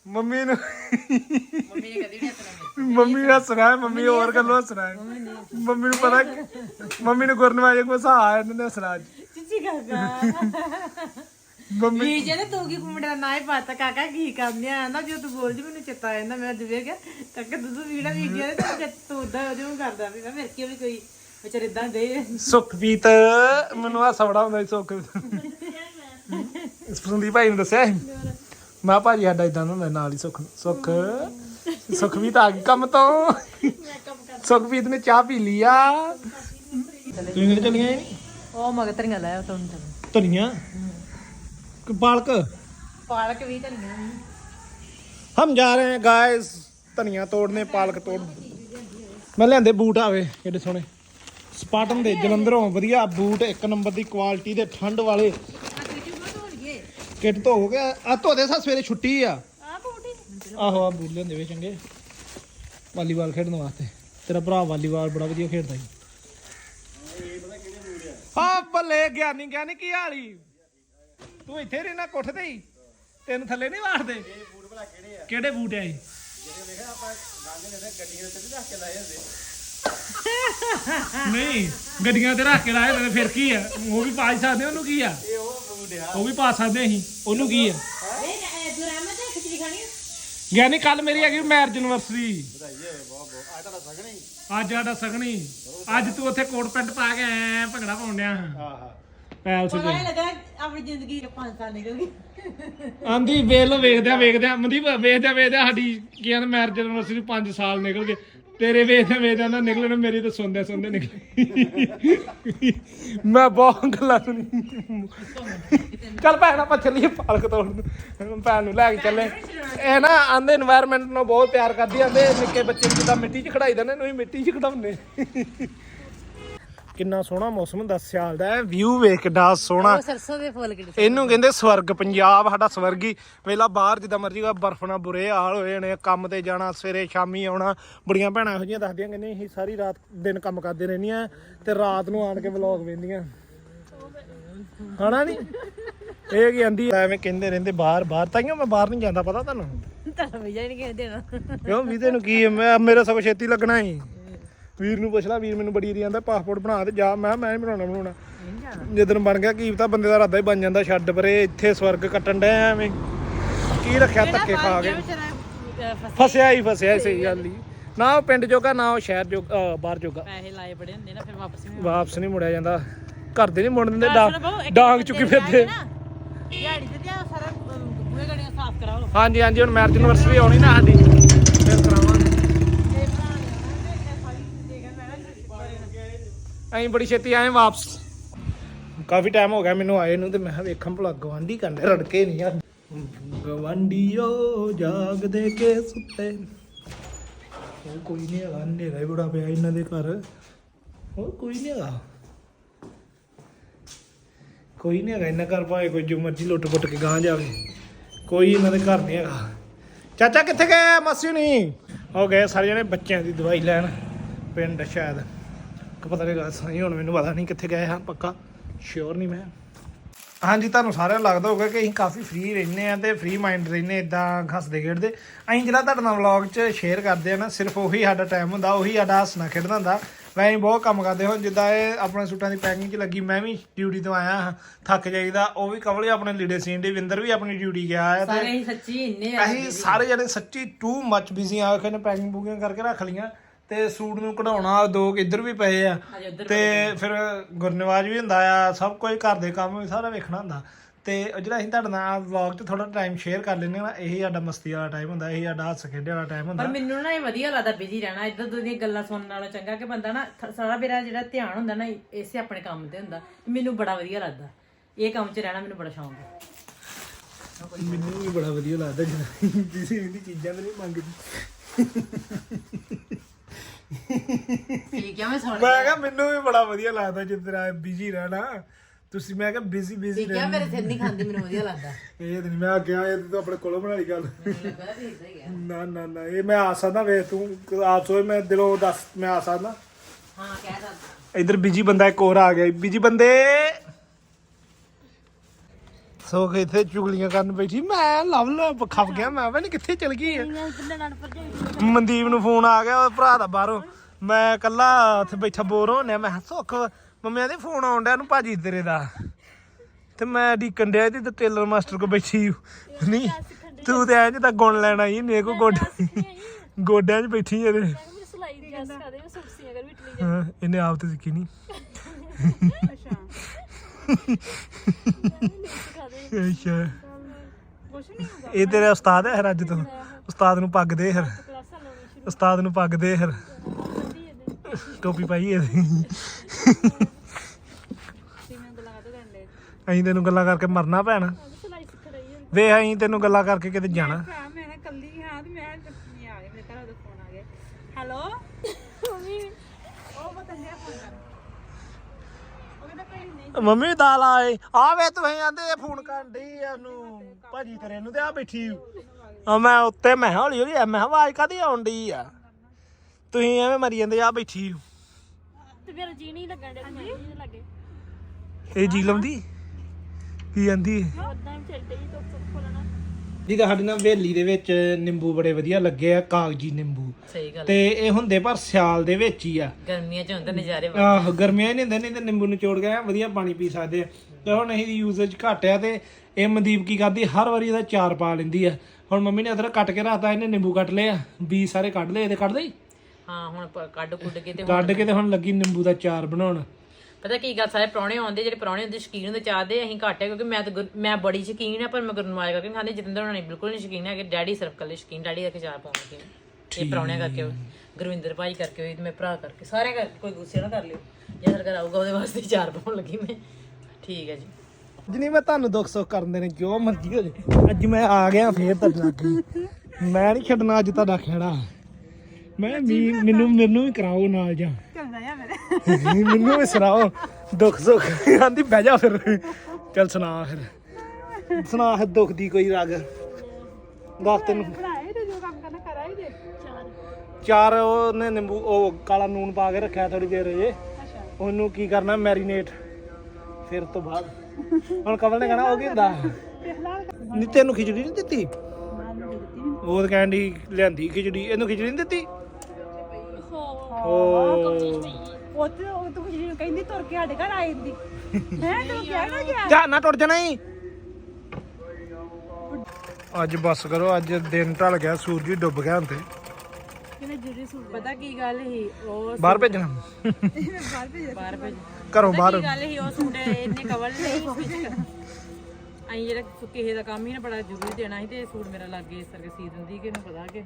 ਮੰਮੀ ਨੂੰ ਮੰਮੀ ਨੇ ਕਦੀ ਨਹੀਂ। ਲਾਉਂਦੇ ਮੰਮੀ ਹੱਸ ਰਿਹਾ ਹੈ ਮੰਮੀ ਹੋਰ ਗੱਲੋਂ ਹੱਸ ਰਿਹਾ ਹੈ ਮੰਮੀ ਨੂੰ ਪਤਾ ਕਿ- ਮੰਮੀ ਨੂੰ ਗੁਰਨਵਾਜ ਕੋ ਹਸਾ ਆਇਆ ਇਹਨੇ ਹੱਸਣਾ ਅੱਜ। ਚਿੱਚੀ ਕਾਕਾ। ਮੰਮੀ ਵੀ ਜਿਹੜੇ ਤੂੰ ਕੀ ਦਾ ਨਾਂ ਹੀ ਪਾਤਾ ਕਾਕਾ ਕੀ ਕਰਨੇ ਆ? ਨਾ ਜੋ ਤੂੰ ਬੋਲਦੀ ਮੈਨੂੰ ਚੇਤਾ ਆ ਜਾਂਦਾ ਮੈਂ ਵੇਖ ਗਿਆ ਕਾਕਾ ਦੁੱਧ ਵੀੜਾ ਵੀਡੀਓ ਦੇ ਤੇ ਤੂੰ ਉਦਾਂ ਉਹਦੇ ਨੂੰ ਕਰਦਾ ਵੀ ਮੈਂ ਮੇਰੇ ਕੀ ਵੀ ਕੋਈ ਵਿਚਾਰੇ ਇਦਾਂ ਦੇ। ਸੁਖਪੀਤ ਮੈਨੂੰ ਹਾਸਾ ਬੜਾ ਹੁੰਦਾ ਸੀ ਸੁਖ ਸੰਦੀਪ ਭਾਈ ਨੂੰ ਦੱਸਿਆ ਸੀ? ਮੈਂ ਕਿਹਾ ਭਾਜੀ ਸਾਡਾ ਇਦਾਂ ਹੁੰਦਾ ਨਾਲ ਹੀ ਸੁਖ ਸੁਖ। ਸੁਖਵੀਤ ਆ ਗਈ ਕੰਮ ਤੋਂ। ਸੁਖਵੀਤ ਨੇ ਚਾਹ ਪੀ ਲਈ ਆ। ਤੁਸੀਂ ਕਿੱਥੇ ਚਲੀਆਂ ਨਹੀਂ? ਉਹ ਮਗਰ ਤਰੀਆਂ ਲਾਇਆ ਤੁਹਾਨੂੰ ਤਾਂ ਧਨੀਆ? ਕਿ ਪਾਲਕ? ਪਾਲਕ ਵੀ ਧਨੀਆ ਹਮ ਜਾ ਰਹੇ ਹਾਂ ਗਾਇਸ ਧਨੀਆ ਤੋੜਨੇ ਪਾਲਕ ਤੋੜ। ਮੈਂ ਲਿਆਂਦੇ ਬੂਟ ਆਵੇ ਕਿੱਡੇ ਸੋਹਣੇ। ਸਪਾਟਨ ਦੇ ਜਲੰਧਰੋਂ ਵਧੀਆ ਬੂਟ ਇੱਕ ਨੰਬਰ ਦੀ ਕੁਆਲਿਟੀ ਦੇ ਠੰਡ ਵਾਲੇ। ਕਿੱਟ ਧੋ ਗਿਆ। ਆ ਧੋਦੇ ਸਾ ਸਵੇਰੇ ਛੁੱਟੀ ਆ। ਆ ਬੂਟੀ ਆਹੋ ਆ ਬੂਟ ਲਿਆਂਦੇ ਵੇ ਚੰਗੇ। ਵਾਲੀਬਾਲ ਖੇਡਣ ਵਾਸਤੇ। ਤੇਰਾ ਭਰਾ ਵਾਲੀਬਾਲ ਬੜਾ ਵਧੀਆ ਖੇਡਦਾ ਸੀ। ਆ ਬੱਲੇ ਗਿਆਨੀ ਗਿਆਨੀ ਕੀ ਹਾਲੀ ਤੂੰ ਇੱਥੇ ਰਹਿਣਾ ਕੋਠੇ ਤੇ ਹੀ ਤੈਨੂੰ ਥੱਲੇ ਨਹੀਂ ਵਾੜਦੇ? ਬੂਟ ਭਲਾ ਕਿਹੜੇ ਆ ਕਿਹੜੇ ਬੂਟ ਆ ਇਹ? ਨਹੀਂ ਗੱਡੀਆਂ ਤੇ ਰੱਖ ਕੇ ਲਾਏ ਨੇ ਫਿਰ ਕੀ ਆ? ਉਹ ਵੀ ਪਾ ਸਕਦੇ ਉਹਨੂੰ ਕੀ ਆ? ਉਹ ਵੀ ਪਾ ਸਕਦੇ ਅਸੀਂ। ਉਹਨੂੰ ਕੀ ਆ? ਇਹ ਦੁਰਾਮਾ ਤੇ ਖਿਚੜੀ ਖਾਣੀ ਗਿਆਨੀ ਕੱਲ ਮੇਰੀ ਹੈਗੀ ਮੈਰਿਜ ਐਨਵਰਸਰੀ ਅੱਜ ਸਾਡਾ ਸਗਣੀ। ਅੱਜ ਤੂੰ ਉੱਥੇ ਕੋਟ ਪੈਂਟ ਪਾ ਕੇ ਆਇਆ ਭੰਗੜਾ ਪਾਉਣ ਡਿਆ ਹਾਂ। ਪੈਲਸ ਪਤਾ ਚ। ਹੀ ਲੱਗਾ ਆਪਣੀ ਜ਼ਿੰਦਗੀ ਚ 5 ਸਾਲ ਨਿਕਲ ਗਏ ਆਂਦੀ ਵੇਖ ਲੋ ਵੇਖਦਿਆਂ ਵੇਖਦਿਆਂ ਮਨਦੀਪ ਵੇਖਦਿਆਂ ਵੇਖਦਿਆਂ ਸਾਡੀ ਕੀ ਕਹਿੰਦੇ ਮੈਰਿਜ ਐਨਵਰਸਰੀ 5 ਸਾਲ ਨਿਕਲ ਗਏ। ਤੇਰੇ ਵੇਖਦੇ ਵੇਖਦੇ ਨਾ, ਨਿਕਲਣ, ਮੇਰੀ ਤਾਂ ਸੁਣਦੇ ਸੁਣਦੇ ਨਿਕਲ ਮੈਂ ਬਹੁਤ ਗੱਲਾਂ ਸੁਣੀ। ਚੱਲ ਭੈਣ, ਆਪਾਂ ਚੱਲੀਏ ਫਾਲਕ ਤੋੜਨ। ਭੈਣ ਨੂੰ ਲੈ ਕੇ ਚੱਲੇ। ਇਹ ਨਾ ਆਂਦੇ এনवायरमेंट ਨੂੰ ਬਹੁਤ ਪਿਆਰ ਕਰਦੀ ਆਂਦੇ ਨਿੱਕੇ ਬੱਚੇ ਨੂੰ ਜਿੱਦਾਂ ਮਿੱਟੀ 'ਚ ਖੜਾਈਦਾ ਦਿੰਦੇ ਇਹਨੂੰ ਵੀ ਮਿੱਟੀ 'ਚ ਖੜਾਉਂਦੇ ਕਿੰਨਾ ਸੋਹਣਾ ਮੌਸਮ ਹੁੰਦਾ ਸਿਆਲ ਦਾ ਵਿਊ ਵੇਖ ਕਿੱਡਾ ਸੋਹਣਾ। ਸਰਸੋਂ ਦੇ ਫੁੱਲ ਕਿਹੜੇ ਇਹਨੂੰ ਕਹਿੰਦੇ ਸਵਰਗ ਪੰਜਾਬ ਸਾਡਾ ਸਵਰਗੀ। ਵੇਲਾ ਬਾਹਰ ਜਿੱਦਾਂ ਮਰਜ਼ੀ ਗਾ ਬਰਫ਼ ਨਾਲ ਬੁਰੇ ਹਾਲ ਹੋਏ ਨੇ ਕੰਮ ਤੇ ਜਾਣਾ ਸਵੇਰੇ ਸ਼ਾਮੀ ਆਉਣਾ। ਬੜੀਆਂ ਭੈਣਾਂ ਇਹੋ ਜਿਹੀਆਂ ਦੱਸਦੀਆਂ ਕਹਿੰਦੇ ਅਸੀਂ ਸਾਰੀ ਰਾਤ ਦਿਨ ਕੰਮ ਕਰਦੇ ਰਹਿੰਦੀਆਂ ਤੇ ਰਾਤ ਨੂੰ ਆਣ ਕੇ ਵਲੌਗ ਵੇਂਦੀਆਂ ਹਣਾ ਨਹੀਂ ਇਹ ਕੀ ਆਂਦੀ ਐਵੇਂ ਕਹਿੰਦੇ ਰਹਿੰਦੇ ਬਾਹਰ ਬਾਹਰ। ਤਾਈਓ ਮੈਂ ਬਾਹਰ ਨਹੀਂ ਜਾਂਦਾ ਪਤਾ ਤੁਹਾਨੂੰ? ਤਾਂ ਵੀਜ਼ਾ ਨਹੀਂ ਕਿਸੇ ਦੇਣਾ। ਕਿਉਂ? ਵੀਜ਼ੇ ਨੂੰ ਕੀ ਹੈ? ਮੈਂ ਮੇਰਾ ਸਭ ਛੇਤੀ ਲੱਗਣਾ ਹੀ ਵੀਰ ਨੂੰ ਪੁੱਛ ਲਾ ਵੀਰ ਮੈਨੂੰ ਬੜੀ ਰੀ ਆਂਦਾ ਪਾਸਪੋਰਟ ਬਣਾ ਤੇ ਜਾ। ਮੈਂ ਮੈਂ ਨਹੀਂ ਬਣਾਉਣਾ ਬਣਾਉਣਾ। ਜਦੋਂ ਬਣ ਗਿਆ ਕੀ ਪਤਾ ਬੰਦੇ ਦਾ ਇਰਾਦਾ ਹੀ ਬਣ ਜਾਂਦਾ ਛੱਡ ਪਰੇ ਇੱਥੇ ਸਵਰਗ ਕੱਟਣ ਡਿਆ ਐਵੇਂ। ਕੀ ਰੱਖਿਆ ਧੱਕੇ ਖਾ ਕੇ? ਫਸਿਆ। ਹੀ ਫਸਿਆ ਹੀ, ਸਹੀ ਗੱਲ ਹੀ ਨਾ ਉਹ ਪਿੰਡ ਜੋਗਾ ਨਾ ਉਹ ਸ਼ਹਿਰ ਜੋਗਾ ਅਹ ਬਾਹਰ ਜੋਗਾ। ਪੈਸੇ ਲਾਏ ਬੜੇ ਹੁੰਦੇ ਨਾ ਫਿਰ ਵਾਪਸ ਨਹੀਂ ਵਾਪਸ ਨਹੀਂ ਮੁੜਿਆ ਜਾਂਦਾ। ਘਰ ਦੇ ਨਹੀਂ ਮੁੜਨ ਦਿੰਦੇ ਡਾਂਗ ਡਾਂਗ ਚੁੱਕੀ ਫਿਰਦੇ। ਦਿਹਾੜੀ ਤੇ ਸਾਰਾ ਬੂਹੇ ਗੜੀਆਂ ਸਾਫ਼ ਕਰਾਓ। ਹਾਂਜੀ ਹਾਂਜੀ ਹੁਣ ਮੈਰਿਜ ਐਨਵਰਸਰੀ ਆਉਣੀ ਨਾ ਸਾਡੀ ਫਿਰ ਕਰਾਵਾਂਗੇ ਤੇ ਭਰਾ ਨੇ ਆਉਣਾ ਤੇ ਖਾਲੀ ਦੇ ਕੇ ਮੈਂ ਅਸੀਂ ਬੜੀ ਛੇਤੀ ਆਏ ਵਾਪਸ। ਕਾਫੀ ਟਾਈਮ ਹੋ ਗਿਆ ਮੈਨੂੰ ਆਏ ਨੂੰ ਤੇ ਮੈਂ ਕਿਹਾ ਵੇਖਾਂ ਭਲਾ ਗਵਾਂਢੀ ਕੰਡੇ ਰੜਕੇ ਨਹੀਂ ਯਾਰ ਗਵਾਂਢੀਓ ਜਾਗਦੇ ਕੇ ਸੁੱਤੇ ਉਹ ਕੋਈ ਨਹੀਂ ਹੈਗਾ, ਹਨੇਰਾ ਹੀ ਬੜਾ ਪਿਆ ਇਹਨਾਂ ਦੇ ਘਰ। ਉਹ ਕੋਈ ਨਹੀਂ ਹੈਗਾ। ਕੋਈ ਨਹੀਂ ਹੈਗਾ, ਇਹਨਾਂ ਘਰ ਭਾਵੇਂ ਕੋਈ ਜੋ ਮਰਜ਼ੀ ਲੁੱਟ ਪੁੱਟ ਕੇ ਗਾਂ ਜਾਵੇ। ਕੋਈ ਇਹਨਾਂ ਦੇ ਘਰ ਨਹੀਂ ਹੈਗਾ। ਚਾਚਾ ਕਿੱਥੇ ਗਏ ਮਾਸੀ ਨਹੀਂ ਹੋ ਗਏ ਸਾਰੇ ਜਣੇ ਬੱਚਿਆਂ ਦੀ ਦਵਾਈ ਲੈਣ। ਪਿੰਡ ਸ਼ਾਇਦ। ਕਿ ਪਤਾ ਨਹੀਂ ਗੱਲ ਸਹੀ ਹੁਣ ਮੈਨੂੰ ਪਤਾ ਨਹੀਂ ਕਿੱਥੇ ਗਏ ਹਾਂ ਪੱਕਾ। ਸ਼ੋਰ ਨਹੀਂ ਮੈਂ। ਹਾਂਜੀ ਤੁਹਾਨੂੰ ਸਾਰਿਆਂ ਨੂੰ ਲੱਗਦਾ ਹੋਊਗਾ ਕਿ ਅਸੀਂ ਕਾਫੀ ਫ੍ਰੀ ਰਹਿੰਦੇ ਆ ਤੇ ਫ੍ਰੀ ਮਾਈਂਡ ਰਹਿੰਦੇ ਇਦਾਂ ਹੱਸਦੇ ਖੇਡਦੇ। ਅਸੀਂ ਜਿਹੜਾ ਤੁਹਾਡੇ ਨਾਲ ਵਲੌਗ 'ਚ ਸ਼ੇਅਰ ਕਰਦੇ ਆ ਨਾ ਸਿਰਫ ਉਹੀ ਸਾਡਾ ਟਾਈਮ ਹੁੰਦਾ ਉਹੀ ਸਾਡਾ ਹੱਸਣਾ ਖੇਡਣਾ ਹੁੰਦਾ। ਵੈਸੇ ਅਸੀਂ ਬਹੁਤ ਕੰਮ ਕਰਦੇ ਹਾਂ ਜਿੱਦਾਂ ਇਹ ਆਪਣੇ ਸੂਟਾਂ ਦੀ ਪੈਕਿੰਗ 'ਚ ਲੱਗੀ ਮੈਂ ਵੀ ਡਿਊਟੀ ਤੋਂ ਆਇਆ ਹਾਂ ਥੱਕ ਜਾਈਦਾ ਉਹ ਵੀ ਕਵਲੇ ਆਪਣੇ ਲੀੜੇ ਸੀਨ ਦੇ ਵਿੰਦਰ ਵੀ ਆਪਣੀ ਡਿਊਟੀ ਗਿਆ ਹੈ ਸਾਰੇ ਤੇ ਹੀ ਸੱਚੀ ਇੰਨੇ ਆ। ਅਸੀਂ ਸਾਰੇ ਜਣੇ ਸੱਚੀ ਟੂ ਮੱਚ ਬਿਜ਼ੀ ਆ ਕੇ ਨੇ ਪੈਕਿੰਗ ਪੂਕਿੰਗ ਕਰਕੇ ਰੱਖ ਲੀਆਂ ਤੇ ਸੂਟ ਨੂੰ ਕਢਾਉਣਾ ਦੋ ਕੁ ਇੱਧਰ ਵੀ ਪਏ ਆ। ਤੇ ਫਿਰ ਗੁਰਨਵਾਜ ਵੀ ਹੁੰਦਾ ਆ ਸਭ ਕੁਝ ਘਰ ਦੇ ਕੰਮ ਵੀ ਸਾਰਾ ਵੇਖਣਾ ਹੁੰਦਾ। ਤੇ ਜਿਹੜਾ ਅਸੀਂ ਤੁਹਾਡੇ ਨਾਲ ਵਲੌਗ 'ਚ ਥੋੜਾ ਟਾਈਮ ਸ਼ੇਅਰ ਕਰ ਲੈਂਦੇ ਹਾਂ ਨਾ ਇਹੀ ਸਾਡਾ ਮਸਤੀ ਵਾਲਾ ਟਾਈਮ ਹੁੰਦਾ ਇਹੀ ਸਾਡਾ ਹੱਸ ਖੇਡੇ ਵਾਲਾ ਟਾਈਮ ਪਰ ਹੁੰਦਾ ਮੈਨੂੰ ਨਾ ਇਹ ਵਧੀਆ ਲੱਗਦਾ ਬਿਜ਼ੀ ਰਹਿਣਾ ਇਦਾਂ ਦੀਆਂ ਗੱਲਾਂ ਸੁਣਨ ਨਾਲੋਂ ਚੰਗਾ ਕਿ ਬੰਦਾ ਨਾ ਸਾਰਾ ਮੇਰਾ ਜਿਹੜਾ ਧਿਆਨ ਹੁੰਦਾ ਨਾ ਇਸੇ ਆਪਣੇ ਕੰਮ ਤੇ ਹੁੰਦਾ। ਮੈਨੂੰ ਬੜਾ ਵਧੀਆ ਲੱਗਦਾ। ਇਹ ਕੰਮ 'ਚ ਰਹਿਣਾ ਮੈਨੂੰ ਬੜਾ ਸ਼ੌਂਕ ਹੈ। ਮੈਨੂੰ ਵੀ ਬੜਾ ਵਧੀਆ ਲੱਗਦਾ ਕਿਸੇ ਦੀ ਚੀਜ਼ਾਂ ਤੇ ਨਹੀਂ ਮੰਗਦੀ। ਠੀਕ ਹੈ ਮੈਂ ਸੁਣ ਮੈਂ ਕਿਹਾ ਮੈਨੂੰ ਵੀ ਬੜਾ ਵਧੀਆ ਲੱਗਦਾ ਜਿੱਦਾਂ ਬਿਜ਼ੀ ਰਹਿਣਾ। ਤੁਸੀਂ ਮੈਂ ਕਿਹਾ ਬਿਜ਼ੀ ਬਿਜ਼ੀ ਠੀਕ ਹੈ ਮੇਰੇ ਸਿਰ ਨਹੀਂ ਖਾਂਦੀ ਮੈਨੂੰ ਵਧੀਆ ਲੱਗਦਾ। ਇਹ ਤੇ ਨਹੀਂ ਮੈਂ ਕਿਹਾ ਇਹ ਤਾਂ ਆਪਣੇ ਕੋਲੋਂ ਬਣਾ ਲਈ ਗੱਲ ਹੈ ਨਾ ਨਾ ਨਾ ਇਹ ਮੈਂ ਆ ਸਕਦਾ ਵੇਖ ਤੂੰ ਆਪ ਸੋਚ ਮੈਂ ਦਿਲੋਂ ਦੱਸ ਮੈਂ ਆ ਸਕਦਾ ਹਾਂ ਕਹਿ ਸਕਦਾ। ਇਧਰ ਬਿਜ਼ੀ ਬੰਦਾ ਇੱਕ ਹੋਰ ਆ ਗਿਆ। ਬਿਜ਼ੀ ਬੰਦੇ ਸੋਖ ਇੱਥੇ ਚੁਗਲੀਆਂ ਕਰਨ ਬੈਠੀ। ਮੈਂ ਲਵ ਲਵ ਖਪ ਗਿਆ ਮੈਂ ਪਤਾ ਨੀ ਕਿੱਥੇ ਚਲ ਗਈ ਭਰਜਾਈ ਮਨਦੀਪ ਨੂੰ ਫੋਨ ਆ ਗਿਆ ਉਹ ਭਰਾ ਦਾ ਬਾਹਰੋਂ। ਮੈਂ ਕੱਲਾ ਉੱਥੇ ਬੈਠਾ ਬੋਰ ਹੋਣਿਆ ਮੈਂ ਸੁੱਖ ਮੰਮੀ ਦੇ ਫੋਨ ਆਉਣ ਡਿਆ ਨੂੰ ਭਾਜੀ ਤੇਰੇ ਦਾ। ਤੇ ਮੈਂ ਡੀਕਨ ਡਿਆ ਤੇ ਟੇਲਰ ਮਾਸਟਰ ਕੋ ਬੈਠੀ ਨਹੀਂ ਤੂੰ ਤੇ ਐਂ ਜਿੱਦਾਂ ਗੁਣ ਲੈਣ ਆਈ ਨੇ ਕੋ ਗੋਡੇ ਗੋਡਿਆਂ 'ਚ ਬੈਠੀ ਇਹਦੇ ਸੀ ਹਾਂ, ਇਹਨੇ ਆਪ ਤੇ ਸਿੱਖੀ ਨਹੀਂ [laughs] ਅੱਛਾ। ਕੁਛ ਨਹੀਂ ਹੁੰਦਾ। ਇਹ ਤੇਰਾ ਉਸਤਾਦ ਹੈ ਫਿਰ ਅੱਜ ਤੋਂ? ਉਸਤਾਦ ਨੂੰ ਪੱਗ ਦੇ ਫਿਰ। ਕਲਾਸਾਂ ਲਾਉਣੀ ਸ਼ੁਰੂ। ਉਸਤਾਦ ਨੂੰ ਪੱਗ ਦੇ ਕਰਦੀ ਇਹਦੇ ਟੋਪੀ ਪਾਈ ਇਹਦੀ। ਗੱਲਾਂ ਕਰਦੇ ਰਹਿੰਦੇ ਅਸੀਂ ਤੈਨੂੰ ਗੱਲਾਂ ਕਰਕੇ ਮਰਨਾ ਪੈਣਾ ਸਲਾਈ ਸਿੱਖ ਰਹੀ ਹੈ ਵੇ ਅਸੀਂ ਤੈਨੂੰ ਗੱਲਾਂ ਕਰਕੇ ਕਿਤੇ ਜਾਣਾ। ਭਰਾ ਮੈਂ ਨਾ ਕੱਲੀ ਹਾਂ ਤੇ ਮੈਂ ਨਹੀਂ ਆ ਗਿਆ ਮੇਰੇ ਘਰ ਦਾ ਫੋਨ ਆ ਗਿਆ। ਹੈਲੋ ਮੰਮੀ ਉਹ ਬਤੰਦਿਆ ਫੋਨ ਕਰ ਉਹ ਕਹਿੰਦਾ ਕੋਈ ਨਹੀਂ ਮੰਮੀ ਦਾਲ ਆਏ। ਆ ਵੇ ਤੂੰ ਅਸੀਂ ਆਂਦੇ ਫੋਨ ਕਰਨ ਡਈ ਆ ਨੂੰ ਭਾਜੀ ਤੇਰੇ ਨੂੰ ਤੇ ਆ ਬੈਠੀ ਆ ਮੈਂ ਉੱਤੇ ਮੈਂ ਹੌਲੀ ਹੌਲੀ ਮੈਂ ਆਵਾਜ਼ ਕਾਦੀ ਆਉਣ ਡਈ ਆ? ਤੁਸੀਂ ਐਵੇਂ ਮਰੀ ਜਾਂਦੇ ਆ ਬੈਠੀ ਤੇ ਮੇਰਾ ਜੀ ਨਹੀਂ ਲੱਗਣ ਮੈਂ ਜੀ ਲੱਗੇ। ਇਹ ਜੀ ਲਾਉਂਦੀ? ਕੀ ਆਂਦੀ? ਉਦਾਂ ਹੀ ਚੱਲਦੇ ਹੀ ਤੋਂ ਖੋਲਣਾ। ਜਿਹਦਾ ਸਾਡੇ ਨਾਲ ਹਵੇਲੀ ਦੇ ਵਿੱਚ ਨਿੰਬੂ ਬੜੇ ਵਧੀਆ ਲੱਗੇ ਆ ਕਾਗਜੀ ਨਿੰਬੂ। ਸਹੀ ਗੱਲ ਤੇ ਇਹ ਹੁੰਦੇ ਪਰ ਸਿਆਲ ਦੇ ਵਿੱਚ ਹੀ ਆ। ਗਰਮੀਆਂ ਚ ਹੁੰਦੇ ਨਜ਼ਾਰੇ ਆਹ ਗਰਮੀਆਂ ਨਹੀਂ ਹੁੰਦੇ ਨਹੀਂ ਤੇ ਨਿੰਬੂ ਨਿਚੋੜ ਕੇ ਵਧੀਆ ਪਾਣੀ ਪੀ ਸਕਦੇ ਆ। ਤੇ ਹੁਣ ਅਸੀਂ ਯੂਜ਼ੇਜ ਘੱਟ ਆ ਤੇ ਇਹ ਮਨਦੀਪ ਕੀ ਕਰਦੀ ਹਰ ਵਾਰੀ ਇਹਦਾ ਚਾਰ ਪਾ ਲੈਂਦੀ ਆ। ਹੁਣ ਮੰਮੀ ਨੇ ਅਦਰਕ ਕੱਟ ਕੇ ਰਾਤਾ ਇਹਨੇ ਨਿੰਬੂ ਕੱਟ ਲਏ ਆ। ਬੀ ਸਾਰੇ ਕੱਢ ਲਏ ਇਹਦੇ ਕੱਢ ਦੇ ਹਾਂ ਹੁਣ ਕੱਢ ਕੁੱਢ ਕੇ ਤੇ ਕੱਢ ਕੇ ਤੇ ਹੁਣ ਲੱਗੀ ਨਿੰਬੂ ਦਾ ਚਾਰ ਬਣਾਉਣ। ਪਤਾ ਕੀ ਗੱਲ ਸਾਰੇ ਪ੍ਰਾਹੁਣੇ ਆਉਂਦੇ ਜਿਹੜੇ ਪ੍ਰਾਹੁਣੇ ਹੁੰਦੇ ਸ਼ਕੀਨ ਹੁੰਦੇ ਚਾਹਦੇ ਅਸੀਂ ਘੱਟ ਹੈ ਕਿਉਂਕਿ ਮੈਂ ਤਾਂ ਗੁਰ- ਮੈਂ ਬੜੀ ਸ਼ਕੀਨ ਆ ਪਰ ਮੈਂ ਗੁਰਨਵਾਜ ਕਰਕੇ ਖਾਂਦੇ ਜਤਿੰਦਰ ਹੋਣਾ ਨਹੀਂ ਬਿਲਕੁਲ ਨਹੀਂ ਸ਼ਕੀਨ ਹੈ ਕਿ ਡੈਡੀ ਸਿਰਫ ਕੱਲੇ ਸ਼ਕੀਨ ਡੈਡੀ ਕਰਕੇ ਚਾਰ ਪਾਉਣਗੇ ਇਹ ਪ੍ਰਾਹੁਣਿਆਂ ਕਰਕੇ ਗੁਰਵਿੰਦਰ ਭਾਈ ਕਰਕੇ ਹੋਈ ਤੇ ਮੇਰੇ ਭਰਾ ਕਰਕੇ ਸਾਰੇ ਕਰਕੇ ਕੋਈ ਗੁੱਸੇ ਨਾ ਕਰ ਲਿਓ ਜੇ ਸਰਕਾਰ ਆਊਗਾ ਉਹਦੇ ਵਾਸਤੇ ਹੀ ਚਾਰ ਪਾਉਣ ਲੱਗੀ ਮੈਂ। ਠੀਕ ਹੈ ਜੀ। ਜਿਨੀ ਮੈਂ ਤੁਹਾਨੂੰ ਦੁੱਖ ਸੁੱਖ ਕਰਨ ਦੇ ਨੇ ਜੋ ਮਰਜ਼ੀ ਹੋ ਜੇ ਅੱਜ ਮੈਂ ਆ ਗਿਆ ਫੇਰ ਤੁਹਾਡੇ ਨਾਲ ਮੈਂ ਨਹੀਂ ਛੱਡਣਾ ਅੱਜ ਤੁਹਾਡਾ ਖੇੜਾ ਮੈਂ ਵੀ ਮੈਨੂੰ ਮੈਨੂੰ ਵੀ ਕਰਾਓ ਨਾਲ ਜਾ। ਚੱਲਦਾ ਆ ਮੇਰੇ। ਮੈਨੂੰ ਵੀ ਸੁਣਾਓ। ਦੁੱਖ ਸੁੱਖ ਆਂਦੀ ਬਹਿ ਜਾ ਫਿਰ। ਚੱਲ ਸੁਣਾ ਫਿਰ। ਸੁਣਾ ਫਿਰ ਦੁੱਖ ਦੀ ਕੋਈ ਰਾਗ। ਦੱਸ ਤੈਨੂੰ। ਭਰਾਏ ਤੇ ਜੋ ਕੰਮ ਕਰਨਾ ਕਰਾਈ ਦੇ ਚਾਰ। ਚਾਰ ਉਹਨੇ ਨਿੰਬੂ ਉਹ ਕਾਲਾ ਨੂਨ ਪਾ ਕੇ ਰੱਖਿਆ ਥੋੜੀ ਦੇਰ ਜੇ ਅੱਛਾ। ਉਹਨੂੰ ਕੀ ਕਰਨਾ ਮੈਰੀਨੇਟ। ਫਿਰ ਤੋਂ ਬਾਅਦ। ਹੁਣ ਕਮਲ ਨੇ ਕਹਣਾ ਉਹ ਕੀ ਹੁੰਦਾ? ਨਹੀਂ ਤੈਨੂੰ ਖਿਚੜੀ ਨਹੀਂ ਦਿੱਤੀ? ਉਹ ਤਾਂ ਕਹਿਣ ਦੀ ਲਿਆਂਦੀ ਖਿਚੜੀ ਇਹਨੂੰ ਖਿਚੜੀ ਨਹੀਂ ਦਿੱਤੀ? ਹੋ ਉਹ ਤੇ ਉਹ ਤੂੰ ਜਿਹੜੀ ਕਹਿੰਦੀ ਤੁਰ ਕੇ ਸਾਡੇ ਘਰ ਆਈ ਹੁੰਦੀ ਹੈ ਤੂੰ ਕਿਹਾ ਨਾ ਗਿਆ ਜਾ ਨਾ ਟੁੱਟ ਜਾਣਾ ਹੀ ਅੱਜ ਬੱਸ ਕਰੋ ਅੱਜ ਦਿਨ ਢਲ ਗਿਆ ਸੂਰਜ ਵੀ ਡੁੱਬ ਗਿਆ ਹੁਣ ਤੇ। ਕਿਨੇ ਜੁੜੀ ਸੂਟ ਪਤਾ ਕੀ ਗੱਲ ਸੀ ਉਹ ਬਾਹਰ ਭੇਜਣਾ। ਬਾਹਰ ਭੇਜ ਬਾਹਰ ਭੇਜ ਘਰੋਂ ਬਾਹਰ ਕੀ ਗੱਲ ਸੀ ਉਹ ਸੂਟ ਇਹਨੇ ਨਹੀਂ ਅਈ ਜਿਹੜਾ ਕਿਸੇ ਦਾ ਕੰਮ ਹੀ ਨਾ ਬੜਾ ਜ਼ਰੂਰੀ ਦੇਣਾ ਸੀ ਤੇ ਇਹ ਸੂਟ ਮੇਰਾ ਲੱਗੇ ਇਸ ਕਰਕੇ ਸੀ ਦਿੰਦੀ ਕਿ ਇਹਨੂੰ ਪਤਾ ਕਿ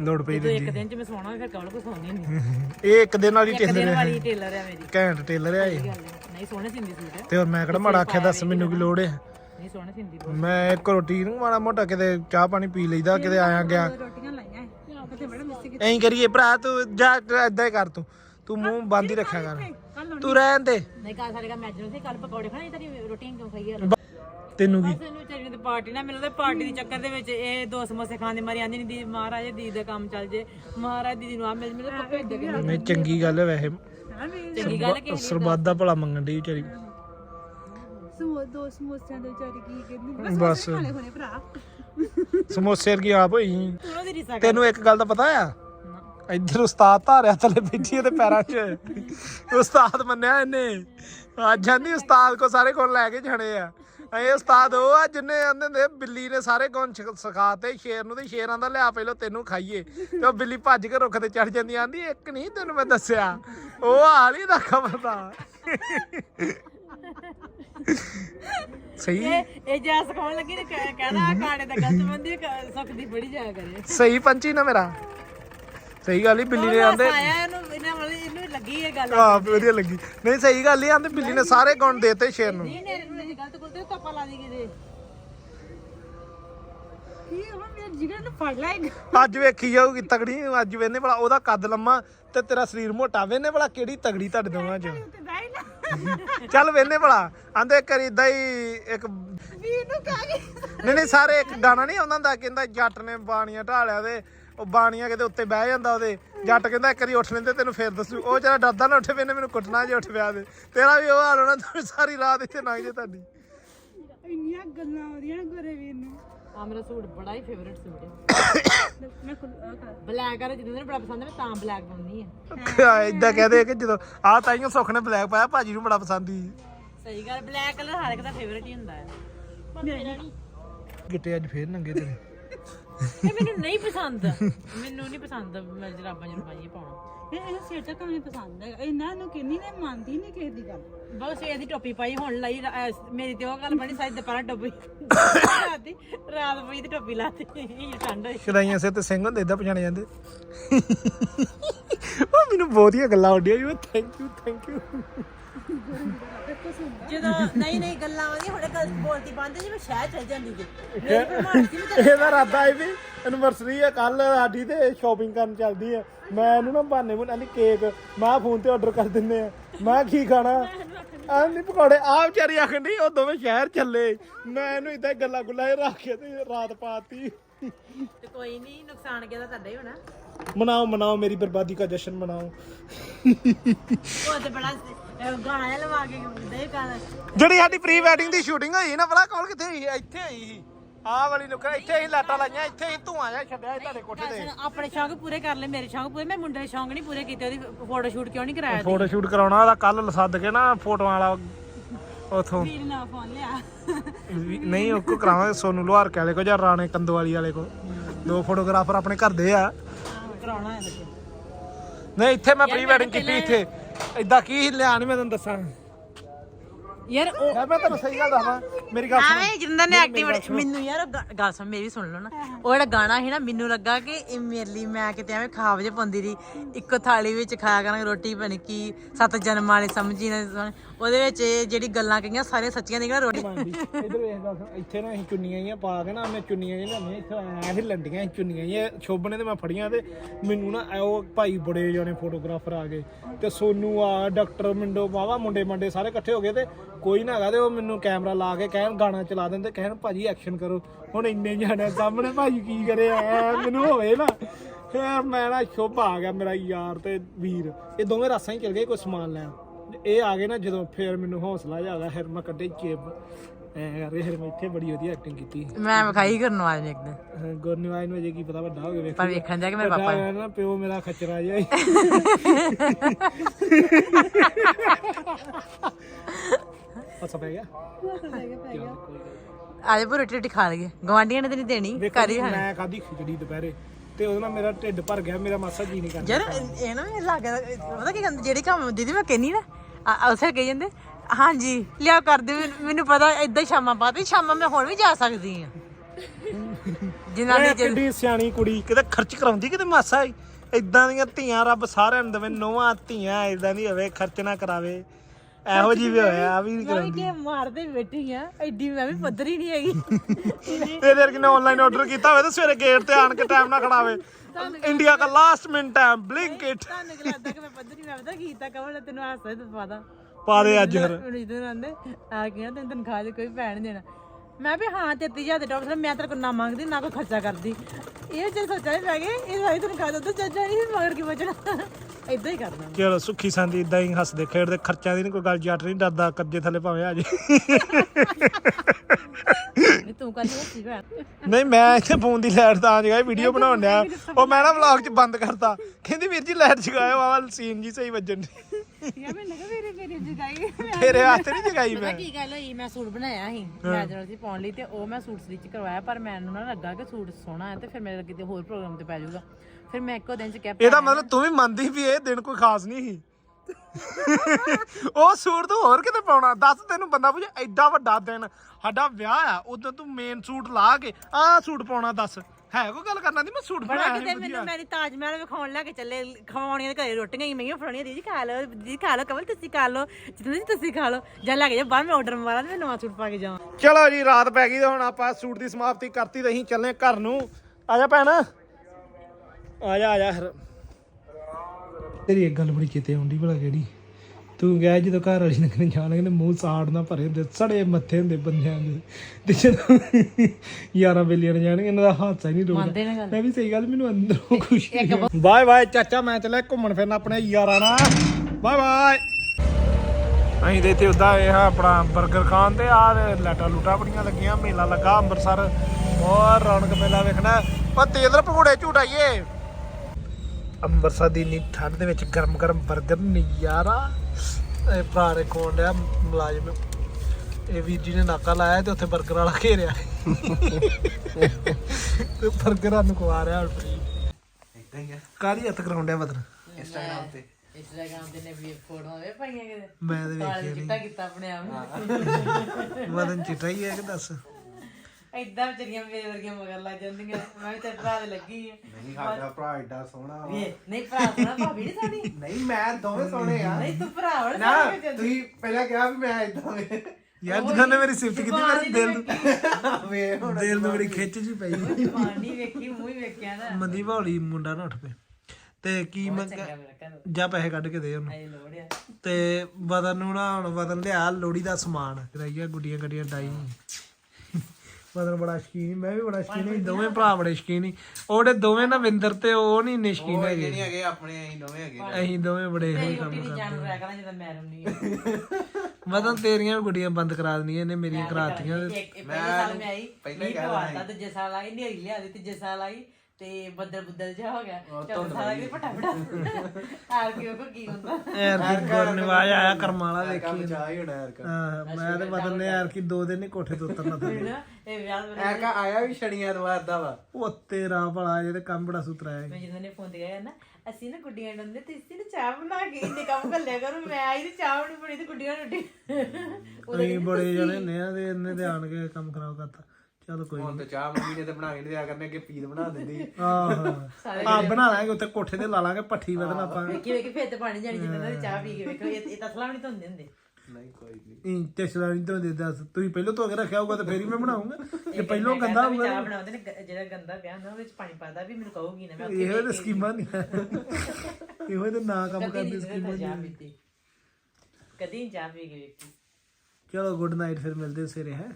ਲੋੜ ਪਈ ਜਦੋਂ ਇੱਕ ਦਿਨ ਚ ਮੈਂ ਸੋਣਾ ਫਿਰ ਕਵਲ ਕੋ ਸੌਣੀ ਨਹੀਂ। [laughs] ਇਹ ਇੱਕ ਦਿਨ ਵਾਲੀ ਇੱਕ ਟੇਲਰ ਦਿਨ ਹੈ। ਵਾਲੀ ਟੇਲਰ ਹੈ ਮੇਰੀ। ਘੈਂਟ ਟੇਲਰ ਹੈ ਇਹ। ਗੱਲ ਹੈ। ਨਹੀਂ ਸੋਹਣੇ ਸਿੰਦੀ ਸੂਟ ਤੇ ਹੋਰ ਮੈਂ ਕਿਹੜਾ ਮਾੜਾ ਆਖਿਆ ਦੱਸ ਮੈਨੂੰ ਕੀ ਲੋੜ ਹੈ? ਨਹੀਂ ਸੋਹਣੇ ਸਿੰਦੀ ਮੈਂ ਇੱਕ ਰੋਟੀ ਨੂੰ ਮਾੜਾ ਮੋਟਾ ਕਿਤੇ ਚਾਹ ਪਾਣੀ ਪੀ ਲਈਦਾ ਕਿਤੇ ਆਇਆ ਗਿਆ। ਰੋਟੀਆਂ ਲਾਈਆਂ ਕਿਤੇ ਬੜਾ ਮਿਸ ਐਂ ਕਰੀਏ ਭਰਾ ਤੂੰ ਜਾ ਏਦਾਂ ਹੀ ਕਰ ਤੂੰ। ਤੂੰ ਮੂੰਹ ਬੰਦ ਹੀ ਰੱਖਿਆ ਕਰ। ਤੂੰ ਰਹਿਣ ਦੇ। ਨਹੀਂ ਕੱਲ ਸਾਡੇ ਘਰ ਮੈਚ ਨੂੰ ਸੀ ਕੱਲ ਪਕੌੜੇ ਖਾਣੇ ਤੇਰੀ ਰੋਟੀਆਂ ਕਿਉਂ ਖਾਈ ਯਾਰ ਤੈਨੂੰ ਕੀ? ਬਸ ਇਹਨੂੰ ਵਿਚਾਰੀ ਨੂੰ ਤੇ ਪਾਰਟੀ ਨਾ ਪਾਰਟੀ ਦੇ ਚੱਕਰ ਦੇ ਵਿੱਚ ਇਹ ਦੋ ਸਮੋਸੇ ਖਾਣ ਦੀ ਮਾਰੀ ਆਂਦੀ ਨਹੀਂ ਦੀ ਮਹਾਰਾਜ ਦੀਦੀ ਦਾ ਕੰਮ ਚੱਲ ਜੇ। ਮਹਾਰਾਜ ਦੀਦੀ ਨੂੰ ਆ ਮਿਲ ਮਿਲ ਕਿ ਨਹੀਂ ਚੰਗੀ ਗੱਲ ਹੈ ਵੈਸੇ ਚੰਗੀ ਗੱਲ ਕਿ ਸਰਬੱਤ ਦਾ ਭਲਾ ਮੰਗਣ ਦੀ ਵਿਚਾਰੀ। ਸਮੋ ਦੋ ਸਮੋਸਿਆਂ ਦੇ ਵਿਚਾਰੀ ਕੀ ਕਹਿੰਦੀ? ਬਸ ਖਾਣੇ ਹੋਣੇ ਭਰਾ। ਸਮੋਸੇ ਵਰਗੀ ਆਪ ਹੋਈ। ਤੂੰ ਦੀ ਰਿਸਾ ਤੈਨੂੰ ਇੱਕ ਗੱਲ ਦਾ ਪਤਾ ਆ? ਇੱਧਰ ਉਸਤਾਦ ਧਾਰਿਆ ਥੱਲੇ ਬੈਠੀ ਉਹਦੇ ਪੈਰਾਂ 'ਚ। ਉਸਤਾਦ ਮੰਨਿਆ ਇਹਨੇ। ਅੱਜ ਜਾਂਦੀ ਉਸਤਾਦ ਕੋ ਸਾਰੇ ਗੁਣ ਲੈ ਕੇ ਜਾਣੇ ਆ। ਇਹ ਉਸਤਾਦ ਉਹ ਆ ਜਿੰਨੇ ਆਂਦੇ ਹੁੰਦੇ ਬਿੱਲੀ ਨੇ ਸਾਰੇ ਗੁਣ ਸਿਖ- ਸਿਖਾਤੇ ਸ਼ੇਰ ਨੂੰ ਤੇ ਸ਼ੇਰਾਂ ਦਾ ਲਿਆ ਪਹਿਲਾਂ ਤੈਨੂੰ ਖਾਈਏ। ਤੇ ਉਹ ਬਿੱਲੀ ਭੱਜ ਕੇ ਰੁੱਖ ਤੇ ਚੜ ਜਾਂਦੀ ਆਂਦੀ ਇੱਕ ਨਹੀਂ ਤੈਨੂੰ ਮੈਂ ਦੱਸਿਆ। ਉਹ ਹਾਲ ਹੀ ਦਾ ਖਬਰ ਦਾ। ਸਹੀ। ਇਹ ਇਹ ਜਾ ਸਿਖਾਉਣ ਲੱਗੀ ਤੇ ਕਹਿ- ਕਹਿਣਾ ਆਹ ਕਾੜੇ ਦਾ ਗਲਤ ਬੰਦੀ ਸੁੱਖ ਦੀ ਬੜੀ ਜਾਇਆ ਕਰੇ। ਸਹੀ ਪੰਚੀ ਨਾ ਮੇਰਾ। ਸਹੀ ਗੱਲ ਹੀ ਬਿੱਲੀ ਨੇ ਆਂਦੇ ਆਇਆ ਇਹਨੂੰ ਇਹਨਾਂ ਵਾਲੀ ਇਹਨੂੰ ਲੱਗੀ ਇਹ ਗੱਲ। ਆ ਵਧੀਆ ਲੱਗੀ। ਨਹੀਂ ਸਹੀ ਗੱਲ ਹੀ ਆਂਦੇ ਬਿੱਲੀ ਨੇ ਸਾਰੇ ਗੁਣ ਦੇਤੇ ਸ਼ੇਰ ਨੂੰ। ਨਹੀਂ ਨੇਰੇ ਨੂੰ ਗਲਤ ਕੋਲ ਕੱਪਾ ਲਾ ਦੀ ਕਿਤੇ। ਕੀ ਹੁਣ ਮੇਰੇ ਜਿਗਰ ਨੂੰ ਫੜ ਲੈ ਅੱਜ ਵੇਖੀ ਜਾਊਗੀ ਤਗੜੀ ਅੱਜ ਵੇਨੇ ਭਲਾ ਉਹਦਾ ਕੱਦ ਲੰਮਾ ਤੇ ਤੇਰਾ ਸਰੀਰ ਮੋਟਾ ਵੇਨੇ ਭਲਾ ਕਿਹੜੀ ਤਗੜੀ ਤੁਹਾਡੇ ਦੋਵਾਂ ਚ? ਨਾ। ਚੱਲ ਵੇਨੇ ਭਲਾ ਆਂਦੇ ਕਰੀ ਇਦਾਂ ਹੀ ਇੱਕ ਵੀ ਇਹਨੂੰ ਕਹਿ ਗਈ ਨਹੀਂ ਨਹੀਂ ਸਾਰੇ ਇੱਕ ਗਾਣਾ ਨਹੀਂ ਹੁੰਦਾ ਕਹਿੰਦਾ ਜੱਟ ਨੇ ਬਾਣੀਆਂ ਢਾਲਿਆ ਤੇ ਉਹ ਬਾਣੀਆਂ ਕਿਤੇ ਉੱਤੇ ਬਹਿ ਜਾਂਦਾ ਉਹਦੇ ਜੱਟ ਕਹਿੰਦਾ ਇੱਕ ਵਾਰੀ ਉੱਠ ਲੈਂਦੇ ਤੈਨੂੰ ਫੇਰ ਦੱਸੂ। ਉਹ ਜਿਹੜਾ ਡਰਦਾ ਨਾ ਉੱਠੇ ਵੇਨੇ ਮੈਨੂੰ ਕੁੱਟਣਾ ਜੇ ਉੱਠ ਪਿਆ ਤੇ। ਤੇਰਾ ਵੀ ਉਹ ਹਾਲ ਹੋਣਾ ਤੂੰ ਸਾਰੀ ਰਾਤ ਇੱਥੇ ਲੰਘ ਜੇ ਤੁਹਾਡੀ। ਇੰਨੀਆਂ ਗੱਲਾਂ ਆਉਂਦੀਆਂ ਨੇ ਗੋਰੇ ਵੀਰ ਨੂੰ। ਆ ਮੇਰਾ ਸੂਟ ਬੜਾ ਹੀ ਫੇਵਰਿਟ ਸੂਟ ਹੈ। ਮੈਂ ਆ ਬਲੈਕ ਕਰ। ਜਿੰਦੋਂ ਮੈਨੂੰ ਬੜਾ ਪਸੰਦ ਹੈ ਮੈਂ ਤਾਂ ਬਲੈਕ ਪਾਉਂਦੀ ਆ ਇਦਾਂ ਕਹਦੇ ਕਿ ਜਦੋਂ ਆ ਤਾਈਓ ਸੁੱਖ ਨੇ ਬਲੈਕ ਪਾਇਆ ਭਾਜੀ ਨੂੰ ਬੜਾ ਪਸੰਦ ਸੀ। ਸਹੀ ਗੱਲ ਬਲੈਕ ਕਲਰ ਹਰ ਇੱਕ ਦਾ ਫੇਵਰਿਟ ਹੀ ਹੁੰਦਾ ਹੈ। ਗਿੱਟੇ ਅੱਜ ਫੇਰ ਨੰਗੇ ਤੇਰੇ। ਇਹ ਮੈਨੂੰ ਨਹੀਂ ਪਸੰਦ। ਮੈਨੂੰ ਨਹੀਂ ਪਸੰਦ ਮੈਂ ਜਰਾਬਾਂ ਜਰੂਬਾਂ ਇਹ ਪਾਉਣਾ। ਇਹ ਇਹ ਸਿਰ ਤੱਕ ਮੈਨੂੰ ਪਸੰਦ ਹੈ ਇਹਨਾਂ ਨੂੰ ਕਿੰਨੀ ਨੇ ਮੰਨਦੀ ਨਹੀਂ ਕਿਸੇ ਦੀ ਗੱਲ। ਬਸ ਸਵੇਰ ਦੀ ਟੋਪੀ ਪਾਈ ਹੁਣ ਲਈ ਰਾ- ਮੇਰੀ ਤੇ ਉਹ ਗੱਲ ਬਣੀ ਸਾਰੀ ਦੁਪਹਿਰਾਂ ਟੋਪੀ ਰਾਤੀ ਰਾਤ ਪਈ ਤੇ ਟੋਪੀ ਲਾਤੀ ਇਹ ਠੰਡ ਹੋਈ। ਸ਼ਦਾਈਆਂ ਸਿਰ ਤੇ ਸਿੰਘ ਹੁੰਦੇ ਇਦਾਂ ਪਛਾਣੇ ਜਾਂਦੇ। ਉਹ ਮੈਨੂੰ ਬਹੁਤੀਆਂ ਗੱਲਾਂ ਆਉਂਦੀਆਂ ਜੀ ਥੈਂਕ ਯੂ ਥੈਂਕ ਯੂ ਜਦੋਂ ਨਹੀਂ ਨਹੀਂ ਗੱਲਾਂ ਆਉਂਦੀਆਂ ਹੁਣੇ ਗੱਲ ਬੋਲਦੀ ਬੰਦ ਜੀ ਮੈਂ ਸ਼ਹਿਰ ਚਲ ਜਾਂਦੀ ਜੀ। ਮੇਰੀ ਭਰਮਾਰ ਸੀ ਮੈਂ ਇਹਦਾ ਰਾਦਾ ਹੈ ਵੀ ਐਨਵਰਸਰੀ ਹੈ ਕੱਲ ਸਾਡੀ ਤੇ ਸ਼ਾਪਿੰਗ ਕਰਨ ਚੱਲਦੀ ਹੈ। ਮੈਂ ਇਹਨੂੰ ਨਾ ਬਹਾਨੇ ਬੁਨਾ ਨਹੀਂ ਕੇਕ ਮੈਂ ਫੋਨ ਤੇ ਆਰਡਰ ਕਰ ਦਿੰਦੇ ਆ। ਮੈਂ ਕੀ ਖਾਣਾ? ਆ ਨਹੀਂ ਪਕੌੜੇ। ਆ ਵਿਚਾਰੀ ਆਖਣ ਉਹ ਦੋਵੇਂ ਸ਼ਹਿਰ ਚੱਲੇ। ਮੈਂ ਇਹਨੂੰ ਇਦਾਂ ਗੱਲਾਂ ਗੁੱਲਾਂ ਇਹ ਰੱਖ ਕੇ ਤੇ ਰਾਤ ਪਾਤੀ। ਤੇ ਕੋਈ ਨਹੀਂ ਨੁਕਸਾਨ ਕਿਹਦਾ ਤੁਹਾਡਾ ਹੀ ਹੋਣਾ? ਮਨਾਓ ਮਨਾਓ ਮੇਰੀ ਬਰਬਾਦੀ ਦਾ ਜਸ਼ਨ ਮਨਾਓ। ਉਹ ਤੇ ਬੜਾ ਅਹ ਗਾਣਾ ਜਿਹਾ ਲਵਾ ਕੇ ਦੇ ਗਾਣਾ ਜਿਹੜੀ ਸਾਡੀ ਪ੍ਰੀ ਵੈਡਿੰਗ ਦੀ ਸ਼ੂਟਿੰਗ ਹੋਈ ਨਾ ਭਲਾ ਕੌਣ ਕਿੱਥੇ ਹੋਈ ਇੱਥੇ ਹੋਈ ਸੀ। ਆਹ ਵਾਲੀ ਨੁਕਰ ਇੱਥੇ ਹੀ ਲਾਟਾਂ ਲਾਈਆਂ ਇੱਥੇ ਹੀ ਧੂਆਂ ਜਿਹਾ ਛੱਡਿਆ ਸੀ ਤੁਹਾਡੇ ਕੋਠੇ ਤੇ। ਆਪਣੇ ਸ਼ੌਂਕ ਪੂਰੇ ਕਰ ਲੈ ਮੇਰੇ ਸ਼ੌਂਕ ਪੂਰੇ ਮੈਂ ਮੁੰਡੇ ਦੇ ਸ਼ੌਂਕ ਨਹੀਂ ਪੂਰੇ ਕੀਤੇ ਉਹਦੀ ਫੋਟੋ ਸ਼ੂਟ ਕਿਉਂ ਨਹੀਂ ਕਰਾਇਆ ਫੋਟੋ ਸ਼ੂਟ ਕਰਾਉਣਾ ਉਹਦਾ ਕੱਲ ਸੱਦ ਕੇ ਨਾ ਫੋਟੋਆਂ ਵਾਲਾ ਉਥੋਂ। ਵੀਰ ਨਾਲ ਫੋਨ ਲਿਆ। ਨਹੀਂ ਉਹ ਕੋ ਕਰਾਵਾਂਗੇ ਸੋਨੂ ਲੋਹਾਰ ਕੇ ਵਾਲੇ ਕੋ ਜਾਂ ਰਾਣੇ ਕੰਦੋਵਾਲੀ ਵਾਲੇ ਕੋ। ਦੋ ਫੋਟੋਗ੍ਰਾਫਰ ਆਪਣੇ ਘਰ ਦੇ ਆ। ਕਰਾਉਣਾ ਹੈ ਨਹੀਂ ਇੱਥੇ ਮੈਂ ਪ੍ਰੀ ਵੈਡਿੰਗ ਕੀਤੀ ਇੱਥੇ। ਇਦਾਂ ਕੀ ਲਿਆ ਨਹੀਂ ਮੈਂ ਤੁਹਾਨੂੰ ਦੱਸਾਂ? ਯਾਰ ਉਹ ਮੈਂ ਤੁਹਾਨੂੰ ਸਹੀ ਗੱਲ ਦੱਸਾਂ ਮੇਰੀ ਗੱਲ ਸੁਣ। ਐਵੇਂ ਜਿੰਦਾਂ ਨੇ ਐਕਟੀਵਿਟੀ ਮੈਨੂੰ ਯਾਰ ਗਾ- ਗੱਲ ਸੁਣ ਮੇਰੀ ਸੁਣ ਲਓ ਨਾ। ਉਹ ਜਿਹੜਾ ਗਾਣਾ ਸੀ ਨਾ ਮੈਨੂੰ ਲੱਗਾ ਕਿ ਇਹ ਮੇਰੇ ਲਈ ਮੈਂ ਕਿਤੇ ਐਵੇਂ ਖਾਬ ਜੇ ਪਾਉਂਦੀ ਰਹੀ। ਇੱਕੋ ਥਾਲੀ ਵਿੱਚ ਖਾਇਆ ਕਰਾਂਗੇ ਰੋਟੀ ਬਣ ਕੀ ਸੱਤ ਜਨਮ ਵਾਲੇ ਸਮਝੀ ਨਾ ਸੁਣ। ਉਹਦੇ ਵਿੱਚ ਇਹ ਜਿਹੜੀ ਗੱਲਾਂ ਕਹੀਆਂ ਸਾਰੀਆਂ ਸੱਚੀਆਂ ਨਿਕਲੀਆਂ ਰੋਟੀ? ਇਧਰ ਵੇਖ ਗੱਲ ਇੱਥੇ ਨਾ ਅਸੀਂ ਚੁੰਨੀਆਂ ਜਿਹੀਆਂ ਪਾ ਕੇ ਨਾ, ਮੈਂ ਚੁੰਨੀਆਂ ਜਿਹੀਆਂ ਲਿਆਉਂਦੀਆਂ, ਇੱਥੇ ਐ ਹੀ ਲੰਡੀਆਂ ਚੁੰਨੀਆਂ ਜਿਹੀਆਂ ਸ਼ੋਭਨੇ ਤੇ ਮੈਂ ਫੜੀਆਂ ਤੇ ਮੈਨੂੰ ਨਾ ਉਹ ਭਾਈ ਬੜੇ ਜਾਣੇ ਫੋਟੋਗ੍ਰਾਫਰ ਆ ਗਏ ਤੇ ਸੋਨੂ ਆ ਡਾਕਟਰ ਮਿੰਡੋ ਵਾਵਾ ਮੁੰਡੇ ਮੰਡੇ ਸਾਰੇ ਇਕੱਠੇ ਹੋ ਗਏ ਤੇ ਕੋਈ ਨਾ ਹੈਗਾ ਤੇ ਉਹ ਮੈਨੂੰ ਕੈਮਰਾ ਲਾ ਕੇ ਕਹਿਣ, ਗਾਣਾ ਚਲਾ ਦਿੰਦੇ ਕਹਿਣ, ਭਾਜੀ ਐਕਸ਼ਨ ਕਰੋ। ਹੁਣ ਇੰਨੇ ਜਾਣੇ ਸਾਹਮਣੇ, ਭਾਜੀ ਕੀ ਕਰੇ ਐ? ਮੈਨੂੰ ਹੋਵੇ ਨਾ? ਫਿਰ ਮੈਂ ਨਾ ਸ਼ੋਭਾ ਆ ਗਿਆ ਮੇਰਾ ਯਾਰ ਤੇ ਵੀਰ। ਇਹ ਦੋਵੇਂ ਰਾਸਾਂ ਹੀ ਚਲ ਗਏ, ਕੋਈ ਸਮਾਨ ਲੈਣ। ਇਹ ਆ ਗਏ ਨਾ ਜਦੋਂ ਫਿਰ ਮੈਨੂੰ ਹੌਸਲਾ ਜਾਗਾ ਫਿਰ ਮੈਂ ਕੱਢੇ ਚੇਬ ਐ ਕਰਕੇ ਫਿਰ ਮੈਂ ਇੱਥੇ ਬੜੀ ਵਧੀਆ ਐਕਟਿੰਗ ਕੀਤੀ। ਮੈਂ ਵਿਖਾਈ ਕਰਨ ਵਾਲੇ ਇੱਕ ਦਿਨ। ਹਾਂ, ਗੁਰਨਿਵਾਜ ਨੂੰ ਅਜੇ ਕੀ ਪਤਾ ਵੱਡਾ ਹੋ ਗਿਆ ਵੇਖ। ਪਰ ਵੇਖਣ ਜਾ ਕੇ ਮੇਰੇ ਪਾਪਾ ਨਾ। ਪਿਓ ਮੇਰਾ ਖਚਰਾ ਜਿਹਾ ਸੀ। ਅੱਛਾ ਪੈ ਗਿਆ। ਆਜੇ ਪੂ ਰੋਟੀ ਰੋਟੀ ਖਾ ਲਈਏ। ਗਵਾਂਡੀਆਂ ਨੇ ਤੇ ਨਹੀਂ ਦੇਣੀ ਵੇਖੋ ਘਰ ਹੀ ਜੀ, ਖਾਣੀ। ਮੈਂ ਖਾਦੀ ਖਿਚੜੀ ਦੁਪਹਿਰੇ ਤੇ ਉਹਦੇ ਨਾਲ ਮੇਰਾ ਢਿੱਡ ਭਰ ਗਿਆ ਮੇਰਾ ਮਾਸਾ ਜੀ ਨਹੀਂ ਕਰਦਾ। ਯਾਰ ਇਹ- ਨਾ ਮੈਨੂੰ ਲੱਗਾ ਪਤਾ ਕੀ ਕਹਿੰਦੇ ਜਿਹੜੀ ਕੰਮ ਦੀਦੀ ਮੈਂ ਕਹਿੰਨੀ ਨਾ ਆ- ਉੱਥੇ ਕਹੀ ਜਾਂਦੇ? ਹਾਂਜੀ ਲਿਆ ਕਰ ਦੇ ਮੈਨੂੰ- ਪਤਾ ਇਦਾਂ ਹੀ ਸ਼ਾਮਾਂ ਬਾਅਦ ਸ਼ਾਮਾਂ ਮੈਂ ਹੁਣ ਵੀ ਜਾ ਸਕਦੀ ਆ ਜਿਨ੍ਹਾਂ ਦੀ ਕਿੱਡੀ ਸਿਆਣੀ ਕੁੜੀ। ਕਿਤੇ ਖਰਚ ਕਰਾਉਂਦੀ ਕਿਤੇ ਮਾਸਾ ਇਦਾਂ ਦੀਆਂ ਧੀਆਂ ਰੱਬ ਸਾਰਿਆਂ ਨੂੰ ਦੇਵੇ ਨੋਆਂ ਧੀਆਂ ਇਦਾਂ ਦੀ ਹੋਵੇ ਖਰਚ ਨਾ ਕਰਾਵੇ। ਇਹੋ ਜੀ ਵੀ ਹੋਇਆ ਆ ਵੀ ਨਹੀਂ ਮੈਂ ਵੀ ਕਰਾਉਂਦੀ। ਕੇ ਮਾਰਦੇ ਬੈਠੀ ਆ ਐਡੀ ਮੈਂ ਵੀ ਪੱਧਰੀ ਨਹੀਂ ਹੈਗੀ। [laughs] ਇਹਦੇ ਵਰਗੇ ਨੇ ਆਨਲਾਈਨ ਆਰਡਰ ਕੀਤਾ ਹੋਵੇ ਤਾਂ ਸਵੇਰੇ ਗੇਟ ਤੇ ਆਣ ਕੇ ਟਾਈਮ ਨਾ ਖੜਾਵੇ India the last minute time blink it ਤੁਹਾਨੂੰ ਕਿ ਲੱਗਦਾ ਕਿ ਮੈਂ ਪੱਧਰੀ ਮੈਂ ਪਤਾ ਕੀਤਾ ਕਮਲ ਤੈਨੂੰ ਹਾਸਾ ਤੇ ਪਾਦਾ ਪਾ ਦੇ ਅੱਜ ਫਿਰ। ਮੈਨੂੰ ਜਦੋਂ ਆਂਦੇ ਆ ਗਿਆ ਤੈਨੂੰ ਤਨਖਾਹ ਦੇ ਕੋਈ ਪੈਣ ਦੇਣਾ। ਮੈਂ ਵੀ ਹਾਂ 33000 ਦੇ ਟੌਪ ਮੈਂ ਤੇਰੇ ਕੋਲ ਨਾ ਮੰਗਦੀ ਨਾ ਕੋਈ ਖਰਚਾ ਕਰਦੀ। ਇਹ ਜੇ ਸੋਚਿਆ ਨਹੀਂ ਲੱਗੇ ਇਹ ਸਾਰੀ ਤਨਖਾਹ ਤੋਂ ਚੱਲ ਜਾਣੀ ਸੀ ਮਗਰ ਕੀ ਬਚਣਾ? ਇਦਾਂ ਹੀ ਕਰਨਾ। ਚਲੋ ਸੁੱਖੀ ਸੰਦੀ ਇਦਾਂ ਹੀ ਹੱਸਦੇ ਖੇਡਦੇ ਖਰਚਿਆਂ ਦੀ ਨਹੀਂ ਕੋਈ ਗੱਲ ਜੱਟ ਨਹੀਂ ਡਰਦਾ ਕਰਜ਼ੇ ਥੱਲੇ ਭਾਵੇਂ ਆ ਜੇ। ਨਹੀਂ ਤੂੰ ਕੱਲ ਹੱਸੀ ਭੈਣ। ਨਹੀਂ ਮੈਂ ਇੱਥੇ ਫੋਨ ਦੀ ਲਾਈਟ ਤਾਂ ਆ ਜਗਾ ਵੀਡੀਓ ਬਣਾਉਣ ਡਿਆ। ਉਹ ਮੈਂ ਨਾ ਵਲੌਗ 'ਚ ਬੰਦ ਕਰਤਾ। ਕਹਿੰਦੀ ਵੀਰ ਜੀ ਲਾਈਟ ਜਗਾਇਓ ਆਵਾ ਸੀਨ ਜੀ ਸਹੀ ਵੱਜਣ ਦੀ ਯਾ ਮੈਂ ਜਗਾਈ ਤੇਰੇ ਹੱਥ ਨਹੀਂ ਜਗਾਈ ਪਤਾ ਮੈਂ? ਕੀ ਗੱਲ ਹੋਈ ਮੈਂ ਸੂਟ ਬਣਾਇਆ ਸੀ ਮੈਜਰ ਸੀ ਪਾਉਣ ਲਈ ਤੇ ਉਹ ਮੈਂ ਸੂਟ ਸਟਿਚ ਕਰਵਾਇਆ ਪਰ ਮੈਨੂੰ ਨਾ ਲੱਗਾ ਕਿ ਸੂਟ ਸੋਹਣਾ ਹੈ ਤੇ ਫਿਰ ਮੇਰੇ ਕਿਤੇ ਹੋਰ ਪ੍ਰੋਗਰਾਮ ਤੇ ਪੈ ਜਾਊਗਾ। ਫਿਰ ਮੈਂ ਇੱਕੋ ਦਿਨ ਚ ਕਿਹਾ ਇਹਦਾ ਮਤਲਬ ਤੂੰ ਵੀ ਮੰਨਦੀ ਵੀ ਇਹ ਦਿਨ ਕੋਈ ਖਾਸ ਨਹੀਂ ਸੀ। ਉਹ ਸੂਟ ਤੂੰ ਹੋਰ ਕਿਤੇ ਪਾਉਣਾ ਦੱਸ ਤੈਨੂੰ ਬੰਦਾ ਪੁੱਛੇ ਐਡਾ ਵੱਡਾ ਦਿਨ ਸਾਡਾ ਵਿਆਹ ਆ ਉਦੋਂ ਤੂੰ ਮੇਨ ਸੂਟ ਲਾ ਕੇ ਆਹ ਸੂਟ ਪਾਉਣਾ ਦੱਸ। ਹੈ ਕੋਈ ਗੱਲ ਕਰਨਾ ਦੀ ਮੈਂ ਸੂਟ ਬੜਾ ਬਣਾਇਆ ਕਿਤੇ ਮੈਨੂੰ ਮੇਰੀ ਤਾਜ ਮਹਿਲ ਵਿਖਾਉਣ ਲੈ ਕੇ ਚੱਲੇ ਖਵਾਉਣੀਆਂ ਦੇ ਘਰੇ ਰੋਟੀਆਂ ਹੀ ਮਈਆਂ ਫੜਾਉਣੀਆਂ ਦੀਦੀ ਖਾ ਲਓ ਦੀਦੀ ਖਾ ਲਓ ਕਮਲ ਤੁਸੀਂ ਖਾ ਲਓ ਜਿੱਦਾਂ ਜੀ ਤੁਸੀਂ ਖਾ ਲਓ ਜਾਂ ਲੈ ਕੇ ਜਾ ਬਾਹਰ ਮੈਂ ਆਰਡਰ ਮਾਰਾਂ ਤੇ ਮੈਂ ਨਵਾਂ ਸੂਟ ਪਾ ਕੇ ਜਾਵਾਂ। ਚਲੋ ਜੀ ਰਾਤ ਪੈ ਗਈ ਤੇ ਹੁਣ ਆਪਾਂ ਸੂਟ ਦੀ ਸਮਾਪਤੀ ਕਰਤੀ ਤੇ ਅਸੀਂ ਚੱਲੇ ਘਰ ਨੂੰ। ਆ ਜਾ ਭੈਣ। ਆ ਜਾ ਆ ਜਾ ਫਿਰ ਤੇਰੀ ਇੱਕ ਗੱਲ ਬੜੀ ਚੇਤੇ ਆਉਂਦੀ ਭਲਾ ਕਿਹੜੀ? ਤੂੰ ਗਿਆ ਜਦੋਂ ਘਰ ਵਾਲੀ ਨੇ ਕਹਿੰਦੇ ਜਾਣ ਕਹਿੰਦੇ ਮੂੰਹ ਸਾੜ ਨਾ ਭਰੇ ਹੁੰਦੇ ਸੜੇ ਮੱਥੇ ਹੁੰਦੇ ਬੰਦਿਆਂ ਦੇ। ਤੇ ਜਦੋਂ ਯਾਰਾਂ ਬੇਲੀਆਂ ਜਾਣਗੇ ਇਹਨਾਂ ਦਾ ਹਾਦਸਾ ਹੀ ਨਹੀਂ ਰੁਕਦਾ। ਮੈਂ ਵੀ ਸਹੀ ਗੱਲ ਮੈਨੂੰ ਅੰਦਰੋਂ ਖੁਸ਼ੀ ਬਾਏ ਬਾਏ ਚਾਚਾ ਮੈਂ ਚੱਲਿਆ ਘੁੰਮਣ ਫਿਰਨ ਆਪਣੇ ਯਾਰਾਂ ਨਾਲ। Bye bye. ਅਸੀਂ ਤੇ ਇੱਥੇ ਉਦਾਂ ਇਹ ਆਪਣਾ 버ਗਰ ਖਾਣ ਤੇ। ਆ ਲਾਟਾ ਲੂਟਾ ਬੜੀਆਂ ਲੱਗੀਆਂ ਮੇਲਾ ਲੱਗਾ ਅੰਮ੍ਰਿਤਸਰ। ਬਹੁਤ ਰੌਣਕ ਮੇਲਾ ਵੇਖਣਾ। ਉਹ ਤੇਲ ਪਕੌੜੇ ਝੂਟਾਈਏ ਅੰਮ੍ਰਿਤਸਰ ਦੀ ਨੀ ਠੰਡ ਦੇ ਵਿੱਚ ਗਰਮ ਗਰਮ 버ਗਰ ਨਜ਼ਾਰਾ। ਇਹ ਭਰਾ ਨੇ ਖੋਣ ਮੁਲਾਜ਼ਮ। ਇਹ ਵੀਰ ਜੀ ਨਾਕਾ ਲਾਇਆ ਤੇ ਉੱਥੇ 버ਗਰ ਵਾਲਾ ਘੇਰਿਆ। ਤੇ 버ਗਰਾਂ ਨੂੰ ਖਵਾ ਰਿਹਾ ਹੁਣ ਫ੍ਰੀ। ਇਦਾਂ ਹੱਥ ਕਰਾਉਣ ਡਿਆ ਬਦਨ ਇੰਸਟਾਗ੍ਰam ਤੇ। ਇੰਸਟਾਗ੍ਰam ਤੇ ਨੇ ਵੀ ਫੋਟੋਆਂ ਵੇ ਪਾਈਆਂ ਕਿਤੇ। ਮੈਂ ਤੇ ਵੇਖਿਆ ਨਹੀਂ। ਕੀਤਾ ਆਪਣੇ ਆਪ ਨੂੰ। ਮਦਨ ਚਿੱਟਾ ਹੀ ਹੈ ਕਿ ਦੱਸ? ਏਦਾਂ ਵਿਚਾਰੀਆਂ ਮੇਰੇ ਵਰਗੀਆਂ ਮਗਰ ਲੱਗ ਜਾਂਦੀਆਂ। ਮੈਂ ਵੀ ਤੇ ਭਰਾ ਦੇ ਲੱਗੀ ਆ। ਨਹੀਂ ਸਾਡਾ ਭਰਾ ਏਡਾ ਸੋਹਣਾ ਵਾ। ਵੀ ਨਹੀਂ ਭਰਾ ਸੋਣਾ ਭਾਬੀ ਨਹੀਂ ਸਾਡੀ ਨਹੀਂ ਮੈਂ ਦੋਵੇਂ ਸੋਹਣੇ ਆ। ਨਹੀਂ ਤੂੰ ਭਰਾ ਵੜ ਨਾ ਤੁਸੀਂ ਪਹਿਲਾਂ ਕਿਹਾ ਵੀ ਮੈਂ ਏਦਾਂ ਵੇ ਯਾਰ ਜਦੋਂ ਨੇ ਮੇਰੀ ਸਿਫਤ ਕੀਤੀ ਮੇਰੇ ਦਿਲ ਨੂੰ ਵੇ ਹੁਣ ਦਿਲ ਨੂੰ ਬੜੀ ਖਿੱਚ ਜੀ ਪਈ। ਮਾਨੀ ਵੇਖੀ ਮੂੰਹ ਹੀ ਵੇਖਿਆ ਨਾ। ਮੰਦੀ ਭੌਲੀ ਮੁੰਡਾ ਨਾ ਉੱਠ ਪਏ। ਤੇ ਕੀ ਮੈਂ ਚੰਗਾ ਮੇਰਾ ਕਹਿੰਦਾ ਜਾ ਪੈਸੇ ਕੱਢ ਕੇ ਦੇ ਉਹਨੂੰ। ਲੋੜ ਆ। ਤੇ ਵਦਨ ਨੂੰ ਨਾ ਹੁਣ ਵਦਨ ਲਿਆ ਲੋੜੀ ਦਾ ਸਮਾਨ। ਕਰਾਈਆ ਗੁੱਡੀਆਂ ਗੱਡੀਆਂ ਡਾਈ। ਵਦਨ ਬੜਾ ਸ਼ਕੀਨ ਮੈਂ ਵੀ ਬੜਾ ਸ਼ਕੀਨ ਹਾਂ ਦੋਵੇਂ ਭਰਾ ਬੜੇ ਸ਼ਕੀਨ ਸੀ। ਉਹਦੇ ਦੋਵੇਂ ਨਾ ਵਿੰਦਰ ਤੇ ਉਹ ਨਹੀਂ ਇੰਨੇ ਸ਼ਕੀਨ ਹੈਗੇ। ਨਹੀਂ ਹੈਗੇ ਆਪਣੇ ਅਸੀਂ ਦੋਵੇਂ ਹੈਗੇ ਅਸੀਂ ਦੋਵੇਂ ਬੜੇ ਹੋਏ ਮੇਰੀ ਕੰਮ ਕਰਦੇ ਰਿਹਾ ਕਰਾਂ ਜਦੋਂ ਮੈਂ ਰੁੰਨੀ ਵਦਨ [laughs] ਤੇਰੀਆਂ ਵੀ ਗੁੱਡੀਆਂ ਬੰਦ ਕਰਾ ਦੇਣੀਆਂ ਇਹਨੇ ਮੇਰੀਆਂ ਕਰਾਤੀਆਂ। ਇੱਕ ਪਹਿਲੇ ਸਾਲ ਮੈਂ ਆਈ ਪਹਿਲਾਂ ਹੀ ਕਹਿ ਹੀ ਦੂਜੇ ਸਾਲ ਆਈ ਨੇਰੀ ਲਿਆ ਦਿੱਤੀ ਤੀਜੇ ਸਾਲ ਆਈ। ਤੇ ਬੱਦਲ ਬੱਦਲ ਜਿਹਾ ਹੋ ਗਿਆ। ਚੌਥੇ ਸਾਲ ਆ ਗਈ ਫਟਾ ਫਟਾ ਆਰ ਕੇ ਉਹ ਕੀ ਹੁੰਦਾ। ਯਾਰ ਕੀ ਗੁਰਨਿਵਾਜ ਆਇਆ ਕਰਮਾਂ ਵਾਲਾ ਕੰਮ ਵੇਖੀ ਚਾਹ ਹੀ ਹੋਣਾ ਯਾਰ ਕਾ ਹਾਂ ਮੈਂ ਤੇ ਬਦਲ ਨੇ ਯਾਰ ਕੀ ਦੋ ਦਿਨ ਹੀ ਕੋਠੇ ਤੋਂ ਉਤਰਨਾ ਥਾ ਨਾ ਇਹ ਵਿਆਹ ਐ ਕਾ ਆਇਆ ਵੀ ਸ਼ਨੀਵਾਰ ਵਾਰ ਦਾ ਵਾ। ਉਹ ਤੇਰਾ ਭਲਾ ਜੇ ਤੇ ਕੰਮ ਬੜਾ ਸੁਤਰਾ ਹੈ। ਮੈਂ ਜਦੋਂ ਨੇ ਫੋਨ ਤੇ ਗਿਆ ਨਾ ਅਸੀਂ ਨਾ ਗੁੱਡੀਆਂ ਡੰਦੇ ਤੇ ਇਸੇ ਨੇ ਚਾਹ ਬਣਾ ਕੇ ਇੰਨੇ ਕੰਮ ਕਰ ਲਿਆ ਕਰੋ ਮੈਂ ਆਈ ਤੇ ਚਾਹ ਨਹੀਂ ਬਣੀ ਤੇ ਗੁੱਡੀਆਂ ਰੋਟੀ ਅਸੀਂ ਬੜੇ ਜਣੇ ਨੇ ਆ ਤੇ ਇਹਨੇ ਤੇ ਆਣ ਕੇ ਕੰਮ ਖਰਾਬ ਕਰਤਾ। ਚਲ ਕੋਈ ਹੁਣ ਤੇ ਚਾਹ ਮੰਮੀ ਨੇ ਤੇ ਬਣਾ ਕੇ ਨਹੀਂ ਦਿਆ ਕਰਨੇ ਅੱਗੇ ਪੀਰ ਬਣਾ ਦਿੰਦੀ। ਆਹ। ਆ ਬਣਾ ਲਾਂਗੇ ਉੱਤੇ ਕੋਠੇ ਤੇ ਲਾ ਲਾਂਗੇ ਪੱਠੀ ਵਧਣ ਆਪਾਂ। ਵੇਖੀ ਵੇਖੀ ਫੇਰ ਤੇ ਪਾਣੀ ਜਾਣੀ ਜਿੰਨਾਂ ਦੀ ਚਾਹ ਪੀ ਕੇ ਵੇਖੋ ਇਹ ਇਹ ਤਸਲਾ ਵੀ ਨਹੀਂ ਧੋਂਦੇ ਹੁੰਦੇ। ਨਹੀਂ ਕੋਈ ਨਹੀਂ ਇਹ ਟੈਸਲਾ ਨਹੀਂ ਤੋਂ ਦੇ ਦੱਸ ਤੁਸੀਂ ਪਹਿਲਾਂ ਧੋ ਕੇ ਰੱਖਿਆ ਹੋਊਗਾ ਤੇ ਫੇਰ ਹੀ ਮੈਂ ਬਣਾਉਂਗਾ ਜੇ ਪਹਿਲਾਂ ਗੰਦਾ ਵੀ ਹੋਊਗਾ ਚਾਹ ਬਣਾਉਂਦੇ ਨੇ ਗ- ਜਿਹੜਾ ਗੰਦਾ ਪਿਆ ਹੁੰਦਾ ਉਹਦੇ ਵਿੱਚ ਪਾਣੀ ਪਾਦਾ ਵੀ ਮੈਨੂੰ ਕਹੂਗੀ ਨਾ ਮੈਂ ਇਹੋ ਤੇ ਸਕੀਮਾਂ ਨਹੀਂ। ਇਹੋ ਤੇ ਨਾ ਕੰਮ ਕਰਦੇ ਸਕੀਮਾਂ ਕਦੀ ਪੀ ਕੇ ਵੇਖੀ। ਚਲੋ ਗੁੱਡ ਨਾਈਟ ਫਿਰ ਮਿਲਦੇ ਸਵੇਰੇ ਹੈ।